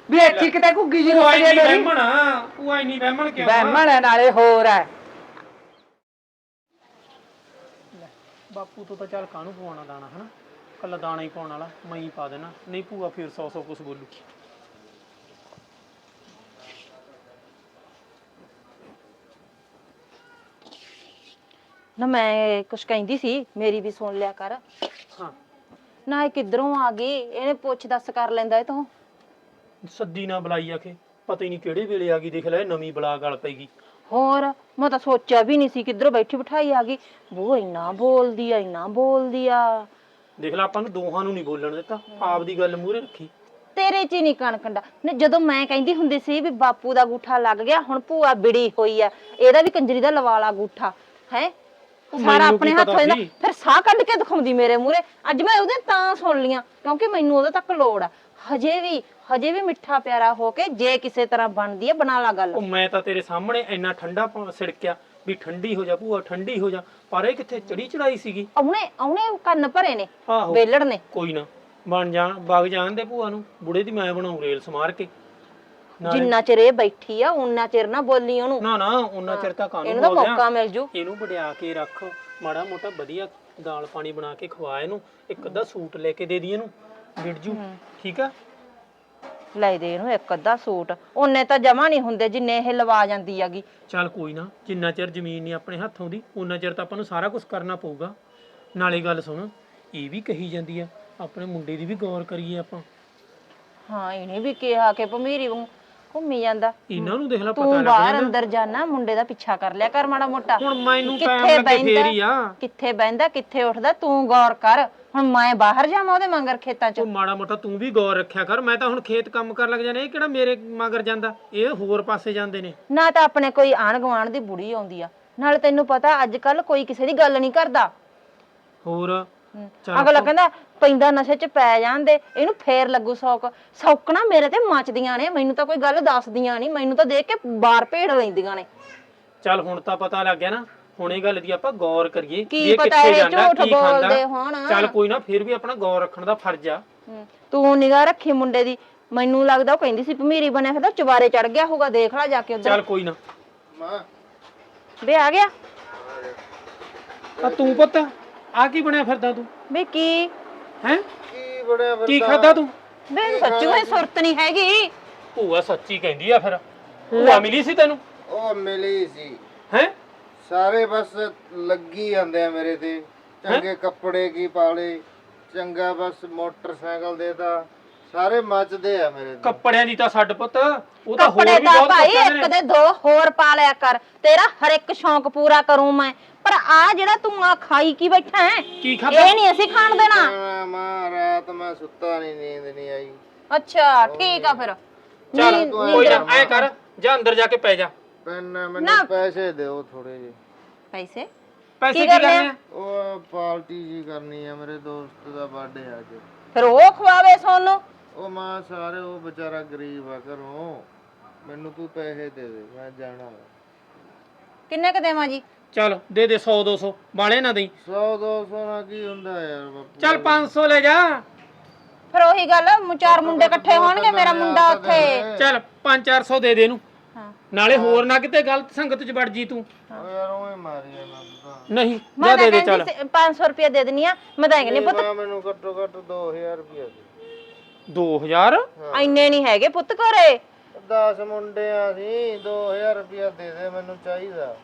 ਵੀ ਇੱਥੇ ਕਿਤੇ ਘੁੱਗੀ ਜੀ ਜੇ ਇੰਨੀ ਮੇਰੀ। ਬਹਿਮਣ ਆ ਭੂਆ ਇੰਨੀ ਬਹਿਮਣ ਕਿਉਂ ਆ? ਬਹਿਮਣ ਹੈ ਨਾਲੇ ਹੋਰ ਹੈ ਬਾਪੂ ਤੋਂ ਤਾਂ ਚੱਲ ਕਾਹਨੂੰ ਪਵਾਉਣਾ ਦਾਣਾ ਹਨਾ? ਕੱਲਾ ਦਾਣਾ ਹੀ ਪਾਉਣ ਵਾਲਾ ਮੈਂ ਹੀ ਪਾ ਦੇਣਾ ਨਹੀਂ ਭੂਆ ਫਿਰ 100 100 ਕੁਝ ਬੋਲੂਗੀ ਨਾ ਮੈਂ ਕੁਛ ਕਹਿੰਦੀ ਸੀ ਮੇਰੀ ਵੀ ਸੁਣ ਲਿਆ ਕਰ। ਹਾਂ। ਨਾ ਇਹ ਕਿੱਧਰੋਂ ਆ ਗਈ ਇਹਨੇ ਪੁੱਛ ਦੱਸ ਕਰ ਲੈਂਦਾ ਇਹ ਤੋਂ। ਸੱਦੀ ਨਾ ਬੁਲਾਈ ਆਖੇ ਪਤਾ ਹੀ ਨਹੀਂ ਕਿਹੜੇ ਵੇਲੇ ਆ ਗਈ ਦੇਖ ਲੈ ਨਵੀਂ ਬਲਾ ਗਲ ਪੈਗੀ ਹੋਰ ਮੈਂ ਤਾਂ ਸੋਚਿਆ ਵੀ ਨਹੀਂ ਸੀ ਕਿੱਧਰੋਂ ਬੈਠੀ ਬਿਠਾਈ ਆ ਗਈ। ਉਹ ਇੰਨਾ ਬੋਲਦੀ ਆ ਇੰਨਾ ਬੋਲਦੀ ਆ। ਦੇਖ ਲੈ ਆਪਾਂ ਨੂੰ ਦੋਹਾਂ ਨੂੰ ਨਹੀਂ ਬੋਲਣ ਦਿੱਤਾ ਆਪ ਦੀ ਗੱਲ ਮੂਹਰੇ ਰੱਖੀ। ਤੇਰੇ ਚ ਹੀ ਨਹੀਂ ਕਣਕੰਡਾ ਨੇ ਜਦੋਂ ਮੈਂ ਕਹਿੰਦੀ ਹੁੰਦੀ ਸੀ ਵੀ ਬਾਪੂ ਦਾ ਗੂਠਾ ਲੱਗ ਗਿਆ ਹੁਣ ਭੂਆ ਬਿੜੀ ਹੋਈ ਆ ਇਹਦਾ ਵੀ ਕੰਜਰੀ ਦਾ ਲਵਾਲਾ ਗੂਠਾ ਹੈ? ਸਾਰਾ ਮੈਨੂੰ ਆਪਣੇ ਕੀ ਹੱਥ ਪਤਾ ਹੋ ਜਾਂਦਾ ਸੀ? ਫਿਰ ਸਾਹ ਕੱਢ ਕੇ ਦਿਖਾਉਂਦੀ ਮੇਰੇ ਮੂਹਰੇ। ਅੱਜ ਮੈਂ ਉਹਦੇ ਤਾਂ ਸੁਣ ਲੀਆਂ ਕਿਉਂਕਿ ਮੈਨੂੰ ਉਹਦੇ ਤੱਕ ਲੋੜ ਆ। ਹਜੇ ਵੀ ਹਜੇ ਵੀ ਮਿੱਠਾ ਪਿਆਰਾ ਹੋ ਕੇ ਜੇ ਕਿਸੇ ਤਰ੍ਹਾਂ ਬਣਦੀ ਹੈ ਬਣਾ ਲਾ ਗੱਲ। ਉਹ ਮੈਂ ਤਾਂ ਤੇਰੇ ਸਾਹਮਣੇ ਇੰਨਾ ਠੰਡਾ ਪਾ- ਸਿੜਕਿਆ। ਵੀ ਠੰਡੀ ਹੋ ਜਾ ਭੂਆ ਠੰਡੀ ਹੋ ਜਾ। ਪਰ ਇਹ ਕਿੱਥੇ ਚੜੀ ਚੜਾਈ ਸੀਗੀ? ਆਉਣੇ ਆਉਣੇ ਕੰਨ ਭਰੇ ਨੇ ਆਹੋ। ਵੇਲੜ ਨੇ। ਕੋਈ ਨਾ ਬਣ ਜਾਣ ਵਗ ਜਾਣ ਦੇ ਭੂਆ ਨੂੰ। ਬੁੜੇ ਦੀ ਮੈਂ ਬਣਾਉ ਰੇਲ ਸਮਾਰ ਕੇ। ਨਾਲੇ- ਜਿੰਨਾ ਚਿਰ ਇਹ ਬੈਠੀ ਆ ਉਨਾ ਚਿਰ ਨਾ ਬੋਲੀ ਉਹਨੂੰ। ਨਾ ਨਾ ਉਹਨਾਂ ਚਿਰ ਤਾਂ ਕਾਨੂੰ ਇਹਨੂੰ ਤਾਂ ਮੌਕਾ ਮਿਲ ਜੂ। ਇਹਨੂੰ ਵਡਿਆ ਕੇ ਰੱਖ ਮਾੜਾ ਮੋਟਾ ਵਧੀਆ ਦਾਲ ਪਾਣੀ ਬਣਾ ਕੇ ਖਵਾ ਇਹਨੂੰ। ਇੱਕ ਅੱਧਾ ਸੂਟ ਲੈ ਕੇ ਦੇ ਦੀ ਇਹਨੂੰ ਵਿੜਜੂ ਠੀਕ ਆ? ਲੈ ਦੇ ਇਹਨੂੰ ਇੱਕ ਅੱਧਾ ਸੂਟ। ਉਹਨੇ ਤਾਂ ਜਮਾ ਨਹੀਂ ਹੁੰਦੇ ਜਿੰਨੇ ਇਹ ਲਵਾ ਜਾਂਦੀ ਹੈਗੀ। ਚੱਲ ਕੋਈ ਨਾ ਜਿੰਨਾ ਚਿਰ ਜ਼ਮੀਨ ਨਹੀਂ ਆਪਣੇ ਹੱਥੋਂ ਦੀ ਉਹਨਾਂ ਚਿਰ ਤਾਂ ਆਪਾਂ ਨੂੰ ਸਾਰਾ ਕੁਝ ਕਰਨਾ ਪਊਗਾ। ਨਾਲੇ ਗੱਲ ਸੁਣ ਇਹ ਵੀ ਕਹੀ ਜਾਂਦੀ ਆ ਆਪਣੇ ਮੁੰਡੇ ਦੀ ਵੀ ਗੌਰ ਕਰੀਏ ਆਪਾਂ। ਹਾਂ ਇਹਨੇ ਵੀ ਕਿਹਾ ਕਿ ਭਮੀਰੀ ਵਾਂਗੂ ਘੁੰਮੀ ਜਾਂਦਾ। ਇਹਨਾਂ ਨੂੰ ਦੇਖ ਲੈ ਪਤਾ ਤੂੰ ਬਾਹਰ ਅੰਦਰ ਜਾਣਾ ਮੁੰਡੇ ਦਾ ਪਿੱਛਾ ਕਰ ਲਿਆ ਕਰ ਮਾੜਾ ਮੋਟਾ। ਹੁਣ ਮੈਨੂੰ ਕਿੱਥੇ ਟਾਈਮ ਲੱਗੇ ਬਹਿੰਦਾ? ਫੇਰ ਹੀ ਆ। ਕਿੱਥੇ ਬਹਿੰਦਾ ਕਿੱਥੇ ਉੱਠਦਾ ਤੂੰ ਗੌਰ ਕਰ। ਹੁਣ ਮੈਂ ਬਾਹਰ ਜਾਵਾਂ ਉਹਦੇ ਮੰਗਰ ਖੇਤਾਂ 'ਚ? ਉਹ ਮਾੜਾ ਮੋਟਾ ਤੂੰ ਵੀ ਗੌਰ ਰੱਖਿਆ ਕਰ ਮੈਂ ਤਾਂ ਹੁਣ ਖੇਤ ਕੰਮ ਕਰਨ ਲੱਗ ਜਾਣਾ ਇਹ ਕਿਹੜਾ ਮੇਰੇ ਮਗਰ ਜਾਂਦਾ? ਇਹ ਹੋਰ ਪਾਸੇ ਜਾਂਦੇ ਨੇ। ਨਾ ਤਾਂ ਆਪਣੇ ਕੋਈ ਆਣ ਗਵਾਣ ਦੀ ਬੁੜੀ ਆਉਂਦੀ ਆ। ਨਾਲ ਤੈਨੂੰ ਪਤਾ ਅੱਜ ਕੱਲ ਕੋਈ ਕਿਸੇ ਦੀ ਗੱਲ ਨਹੀਂ ਕਰਦਾ। ਹੋਰ? ਹਮ, ਚੱਲ ਅਗਲਾ ਕਹਿੰਦਾ ਪੈਂਦਾ ਨਸ਼ੇ 'ਚ ਪੈ ਜਾਂਦੇ ਇਹਨੂੰ ਫੇਰ ਲੱਗੂ ਸੌਕ। ਸੌਕਣਾ ਮੇਰੇ ਤੇ ਮੱਚਦੀਆਂ ਨੇ ਮੈਨੂੰ ਤਾਂ ਕੋਈ ਗੱਲ ਦੱਸਦੀਆਂ ਨਹੀਂ ਮੈਨੂੰ ਤਾਂ ਦੇਖ ਕੇ ਬਾਹਰ ਭੇੜ ਲੈਂਦੀਆਂ ਨੇ। ਚੱਲ ਹੁਣ ਤਾਂ ਪਤਾ ਲੱਗ ਗਿਆ ਨਾ ਹੁਣ ਇਹ ਗੱਲ ਦੀ ਆਪਾਂ ਗੌਰ ਕਰੀਏ ਕੀ ਪਤਾ ਕਿੱਥੇ ਇਹ ਜਾਂਦਾ ਝੂਠ ਕੀ ਖਾਂਦਾ। ਬੋਲਦੇ ਹੋਣ। ਚੱਲ ਕੋਈ ਨਾ ਫਿਰ ਵੀ ਆਪਣਾ ਗੌਰ ਰੱਖਣ ਦਾ ਫਰਜ਼ ਆ। ਹਮ, ਤੂੰ ਨਿਗਾਹ ਰੱਖੀ ਮੁੰਡੇ ਦੀ। ਮੈਨੂੰ ਲੱਗਦਾ ਉਹ ਕਹਿੰਦੀ ਸੀ ਭਮੀਰੀ ਬਣਿਆ ਫਿਰਦਾ ਚੁਬਾਰੇ ਚੜ ਗਿਆ ਹੋਊਗਾ ਦੇਖ ਲੈ ਜਾ ਕੇ ਉਧਰ। ਚੱਲ ਕੋਈ ਨਾ। ਵੇ ਆ ਗਿਆ? ਆ ਤੂੰ ਪੁੱਤ ਆ ਕੀ ਬਣਿਆ ਫਿਰਦਾ ਤੂੰ? ਵੇ ਕੀ? ਹੈ? ਕੀ ਬੜਿਆ ਕੀ ਖਾਦਾ ਤੂੰ? ਵੇ ਸੱਚੀ ਕੋਈ ਸੁਰਤ ਨਹੀਂ ਹੈਗੀ। ਭੂਆ ਸੱਚੀ ਕਹਿੰਦੀ ਆ ਫਿਰ। ਭੂਆ ਮਿਲੀ ਸੀ ਤੈਨੂੰ? ਉਹ ਮਿਲੀ ਸੀ। ਹੈ? ਸਾਰੇ ਬਸ ਲੱਗੀ ਜਾਂਦੇ ਆ ਮੇਰੇ ਤੇ। ਚੰਗੇ ਕੱਪੜੇ ਕੀ ਪਾਲੇ ਚੰਗਾ ਬਸ ਮੋਟਰਸਾਈਕਲ ਦੇਤਾ ਸਾਰੇ ਮੱਚਦੇ ਆ ਮੇਰੇ ਤੇ। ਕੱਪੜਿਆਂ ਦੀ ਤਾਂ ਛੱਡ ਪੁੱਤ ਉਹ ਤਾਂ ਹੋਰ ਕੱਪੜੇ ਵੀ ਤਾਂ ਬਹੁਤ ਭਾਈ ਕੱਪੜੇ ਇੱਕ ਨੇ। ਦੇ ਦੋ ਹੋਰ ਪਾ ਲਿਆ ਕਰ। ਤੇਰਾ ਹਰ ਇੱਕ ਸ਼ੌਂਕ ਪੂਰਾ ਕਰੂੰ ਮੈਂ। ਪਰ ਆ ਜਿਹੜਾ ਤੂੰ ਆ ਖਾਈ ਕੀ ਬੈਠਾ ਹੈ? ਕੀ ਖਾਦਾ ਇਹ ਨਹੀਂ ਅਸੀਂ ਖਾਣ ਦੇਣਾ। ਮੈਂ- ਮੈਂ ਰਾਤ ਮੈਂ ਸੁੱਤਾ ਨਹੀਂ ਨੀਂਦ ਨਹੀਂ ਆਈ। ਅੱਛਾ ਠੀਕ ਆ ਫਿਰ। ਚੱਲ ਨੀਂਦ- ਕੋਈ ਨਾ ਐ ਕਰ ਜਾ ਅੰਦਰ ਜਾ ਕੇ ਪੈ ਜਾ। ਪੈਨ ਮੈਨੂੰ ਪੈਸੇ ਦਿਓ ਥੋੜੇ ਜਿਹੇ। ਪੈਸੇ? ਪੈਸੇ ਕੀ ਕਰਨੇ ਆ? ਉਹ ਪਾਰਟੀ ਜੀ ਕਰਨੀ ਆ ਮੇਰੇ ਦੋਸਤ ਦਾ ਬਰਥਡੇ ਅੱਜ। ਫਿਰ ਉਹ ਖਵਾਵੇ ਸੋਨੂੰ? ਉਹ ਮਾਂ ਸਾਰੇ ਉਹ ਵਿਚਾਰਾ ਗਰੀਬ ਆ ਘਰੋਂ। ਮੈਨੂੰ ਤੂੰ ਪੈਸੇ ਦੇ ਦੇ ਮੈਂ ਜਾਣਾ। ਕਿੰਨੇ ਕ ਦੇਵਾਂ ਜੀ? ਚੱਲ ਦੇ ਦੇ 100 200 ਬਾਲੇ ਨਾ ਦੇਈ। 100 200 ਨਾਲ ਕੀ ਹੁੰਦਾ ਯਾਰ ਬਾਪੂ? ਚੱਲ 500 ਲੈ ਜਾ। ਫਿਰ ਉਹੀ ਗੱਲ ਮੁ- ਚਾਰ ਮੁੰਡੇ ਇਕੱਠੇ ਹੋਣਗੇ ਮੇਰਾ ਮੁੰਡਾ ਉੱਥੇ। ਚੱਲ 5-400 ਦੇ ਦੇ ਇਹਨੂੰ। ਨਾਲੇ ਹੋਰ ਨਾ ਕਿਤੇ ਗਲਤ ਸੰਗਤ 'ਚ ਵੜ ਜੀ ਤੂੰ। ਉਹ ਯਾਰ ਉਹ ਮਾਰੀ ਆ ਮੈਂ ਤਾਂ। ਨਹੀਂ ਮੈਂ ਤਾਂ ਦੇ ਦੇ ਚੱਲ। ਕਹਿੰਦੀ 500 ਰੁਪਏ ਦੇ ਦੇਣੀ ਆ ਮੈਂ ਤਾਂ ਕਹਿੰਦੀ ਪੁੱਤ ਮੈਨੂੰ ਘੱਟੋ ਘੱਟ 2000 ਰੁਪਇਆ ਦੇ। 2000 ਇੰਨੇ ਨਹੀਂ ਹੈਗੇ ਪੁੱਤ ਘਰੇ। 10 ਮੁੰਡੇ ਆ ਸੀ 2000 ਰੁਪਇਆ ਦੇ ਦੇ ਮੈਨੂੰ ਚਾਹੀਦਾ।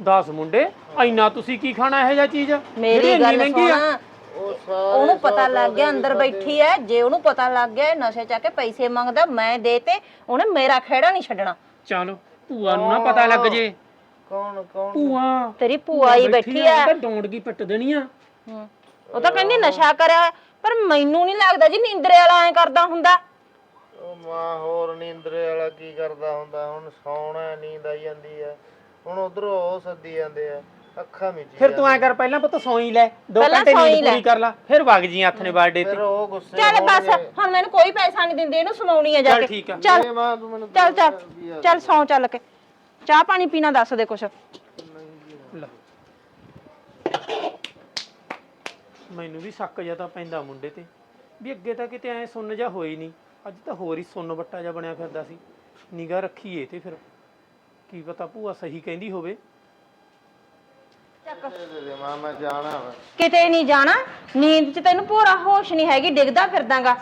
10 ਮੁੰਡੇ? ਐਨਾ ਤੁਸੀਂ ਕੀ ਖਾਣਾ ਇਹੋ ਜਿਹਾ ਚੀਜ਼? ਮੇਰੀ ਇੰਨੀ ਗੱਲ ਮਹਿੰਗੀ ਆ। ਸੁਣ। ਉਹ ਸਾਰੇ ਉਹਨੂੰ ਪਤਾ ਲੱਗ ਗਿਆ ਅੰਦਰ ਬੈਠੀ ਐ ਜੇ ਉਹਨੂੰ ਪਤਾ ਲੱਗ ਗਿਆ ਇਹ ਨਸ਼ੇ ਚਾ ਕੇ ਪੈਸੇ ਮੰਗਦਾ ਮੈਂ ਦੇ ਤੇ ਉਹਨੇ ਮੇਰਾ ਖਹਿੜਾ ਨਹੀਂ ਛੱਡਣਾ। ਚਲ। ਭੂਆ ਨੂੰ ਨਾ ਪਤਾ ਲੱਗ ਜੇ। ਕੌਣ ਕੌਣ? ਭੂਆ। ਤੇਰੀ ਭੂਆ ਹੀ ਬੈਠੀ ਆ ਤਾਂ ਡੋਂਡ ਕੀ ਪੱਟ ਦੇਣੀ ਆ। ਹੂੰ। ਉਹ ਤਾਂ ਕਹਿੰਦੀ ਨਸ਼ਾ ਕਰਿਆ ਹੋਇਆ, ਪਰ ਮੈਨੂੰ ਨਹੀਂ ਲੱਗਦਾ ਜੀ ਨੀਂਦਰੇ ਵਾਲਾ ਐ ਕਰਦਾ ਹੁੰਦਾ। ਉਹ ਮਾਂ ਹੋਰ ਨੀਂਦਰੇ ਵਾਲਾ ਕੀ ਕਰਦਾ ਹੁੰਦਾ? ਹੁਣ ਸੌਣਾ ਨੀਂਦ ਆਈ ਜਾਂਦੀ ਆ। ਹੁਣ ਉਧਰੋਂ ਉਹ ਸੱਦੀ ਜਾਂਦੇ ਆ। ਅੱਖਾਂ ਮੀਚੀ ਫਿਰ ਤੂੰ ਐ ਕਰ ਪਹਿਲਾਂ ਪੁੱਤ ਸੌਂ ਹੀ ਲੈ 2 ਪਹਿਲਾਂ ਘੰਟੇ ਸੌਂ ਹੀ ਨੀਂਦ ਲੈ। ਪੂਰੀ ਕਰ ਲੈ ਫਿਰ ਵਗ ਜੀ ਹੱਥ ਨੇ ਬਰਥਡੇ ਤੇ। ਫਿਰ ਉਹ ਗੁੱਸੇ ਚੱਲ ਬਸ ਹੁਣ ਮੈਨੂੰ ਕੋਈ ਪੈਸਾ ਨਹੀਂ ਦਿੰਦੇ ਇਹਨੂੰ ਸੁਣਾਉਣੀ ਆ ਜਾ ਚੱਲ ਕੇ। ਠੀਕ ਆ। ਚੱਲ ਇਹ ਮਾਂ ਤੂੰ ਮੈਨੂੰ ਚੱਲ ਚੱਲ ਚੱਲ ਸੌ ਚੱਲ ਕੇ। ਚਾਹ ਪਾਣੀ ਪੀਣਾ ਦੱਸ ਦੇ ਕੁਛ। ਲੈ। ਮੈਨੂੰ ਵੀ ਸ਼ੱਕ ਜਿਹਾ ਤਾਂ ਪੈਂਦਾ ਮੁੰਡੇ ਤੇ ਵੀ ਅੱਗੇ ਤਾਂ ਕਿਤੇ ਐ ਸੁੰਨ ਜਾ ਹੋਈ ਨਹੀਂ। ਅੱਜ ਤਾਂ ਹੋਰ ਹੀ ਸੁੰਨ ਵੱਟਾ ਜਿਹਾ ਬਣਿਆ ਫਿਰਦਾ ਸੀ। ਨਿਗਾ ਰੱਖੀਏ ਤੇ ਫਿਰ ਕੀ ਪਤਾ ਭੂਆ ਸਹੀ ਕਹਿੰਦੀ ਹੋਵੇ। ਜਾਣਾ ਵਾ। ਕਿਤੇ ਨਹੀਂ ਜਾਣਾ ਨੀਂਦ 'ਚ ਤੈਨੂੰ ਪੂਰਾ ਹੋਸ਼ ਨਹੀਂ ਹੈਗੀ ਡਿੱਗਦਾ ਫਿਰਦਾਗਾ।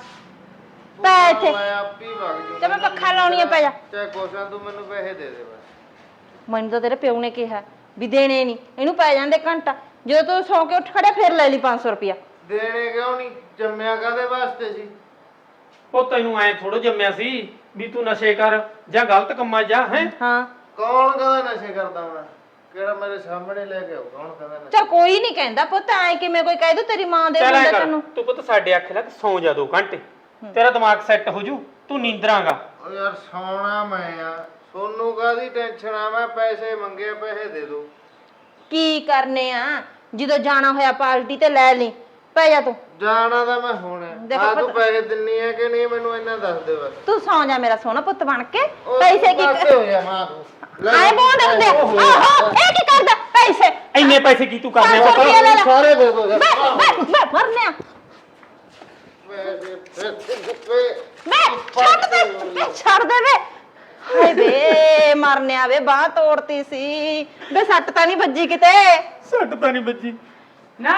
ਪੈ ਇੱਥੇ। ਮੈਂ ਆਪੀ ਵਗ ਜੂ ਤੇ ਮੈਂ ਪੱਖਾ ਲਾਉਣੀ ਆ ਪੈ ਜਾ। ਚਾਹੇ ਕੋਸ਼ਾਂ ਤੂੰ ਮੈਨੂੰ ਪੈਸੇ ਦੇ ਦੇ ਬਸ। ਮੈਨੂੰ ਤਾਂ ਤੇਰੇ ਪਿਓ ਨੇ ਕਿਹਾ ਵੀ ਦੇਣੇ ਨਹੀਂ ਇਹਨੂੰ ਪੈ ਜਾਂਦੇ ਘੰਟਾ। ਜਦੋਂ ਤੂੰ ਸੌਂ ਕੇ ਉੱਠ ਖੜਿਆ ਫਿਰ ਲੈ ਲਈ 500 ਰੁਪਿਆ ਦੇਣੇ ਕਿਉਂ ਨਹੀਂ? ਜੰਮਿਆ ਕਾਦੇ ਵਾਸਤੇ ਸੀ? ਉਹ ਤੈਨੂੰ ਐ ਥੋੜਾ ਜੰਮਿਆ ਸੀ ਵੀ ਤੂੰ ਨਸ਼ੇ ਕਰ ਜਾਂ ਗਲਤ ਕੰਮਾਂ 'ਚ ਜਾ ਹੈ? ਹਾਂ। ਕੌਣ ਕਹਦਾ ਨਸ਼ੇ ਕਰਦਾ ਮੈਂ? ਕਿਹੜਾ ਮੇਰੇ ਸਾਹਮਣੇ ਲੈ ਕੇ ਆਉ ਕੌਣ ਕਹਦਾ ਨਸ਼ੇ ਚਲ ਕੋਈ ਨਹੀਂ ਕਹਿੰਦਾ ਪੁੱਤ ਐ ਕਿਵੇਂ ਕੋਈ ਕਹਿ ਦੂ ਤੇਰੀ ਮਾਂ ਦੇ ਚੱਲ ਐ ਮੁੰਡੇ ਕਰ ਤੈਨੂੰ? ਤੂੰ ਪੁੱਤ ਸਾਡੇ ਅੱਖ ਲੱਗ ਸੌਂ ਜਾ ਦੋ ਘੰਟੇ। ਤੇਰਾ ਦਿਮਾਗ ਸੈੱਟ ਹੋ ਜੂ ਤੂੰ ਨੀਂਦਰਾਂਗਾ। ਓ ਯਾਰ ਸੌਣਾ ਮੈਂ ਆ। ਸੋਨੂੰ ਕਾਦੀ ਟੈਨਸ਼ਨ ਆ? ਮੈਂ ਪੈਸੇ ਮੰਗੇ ਪੈਸੇ ਦੇ ਦੋ। ਕੀ ਕਰਨੇ ਆ? ਜਦੋਂ ਜਾਣਾ ਹੋਇਆ ਪਾਰਟੀ ਤੇ ਲੈ ਲਈ। ਪੈ ਜਾ ਤੂੰ। ਜਾਣਾ ਤਾਂ ਮੈਂ ਹੁਣ ਆ। ਦੇਖੋ ਤੂੰ ਪਤਾ- ਪੈਸੇ ਦਿੰਨੀ ਆ ਕਿ ਨਹੀਂ? ਮੈਨੂੰ ਇੰਨਾ ਦੱਸ ਦੇ ਬਸ। ਤੂੰ ਸੌ ਜਾ ਮੇਰਾ ਸੋਹਣਾ ਪੁੱਤ ਬਣ ਕੇ। ਉਹ ਪੈਸੇ ਕੀ ਪਾਸੇ ਹੋ ਜਾ ਮਾਂ ਤੂੰ। ਆਏ ਬੋਲਦੇ ਹੁੰਦੇ ਆ। ਆਹੋ ਇਹ ਕੀ ਕਰਦਾ? ਪੈਸੇ। ਇੰਨੇ ਪੈਸੇ ਕੀ ਤੂੰ ਕਰਨੇ ਲੈ ਲੈ। ਸਾਰੇ ਦੇ ਦੋ ਬੈ ਬੈ ਮਰਨੇ ਆ। ਬੈ ਛੱਡ ਦੇ ਬੇ, ਛੱਡ ਦੇ ਵੇ। ਹਾਏ ਵੇ ਮਰਨੇ ਆਵੇ ਬਾਹ ਤੋੜਤੀ ਸੀ। ਬੇ ਸੱਟ ਤਾਂ ਨਹੀਂ ਵੱਜੀ ਕਿਤੇ। ਸੱਟ ਤਾਂ ਨਹੀਂ ਵੱਜੀ। ਨਾ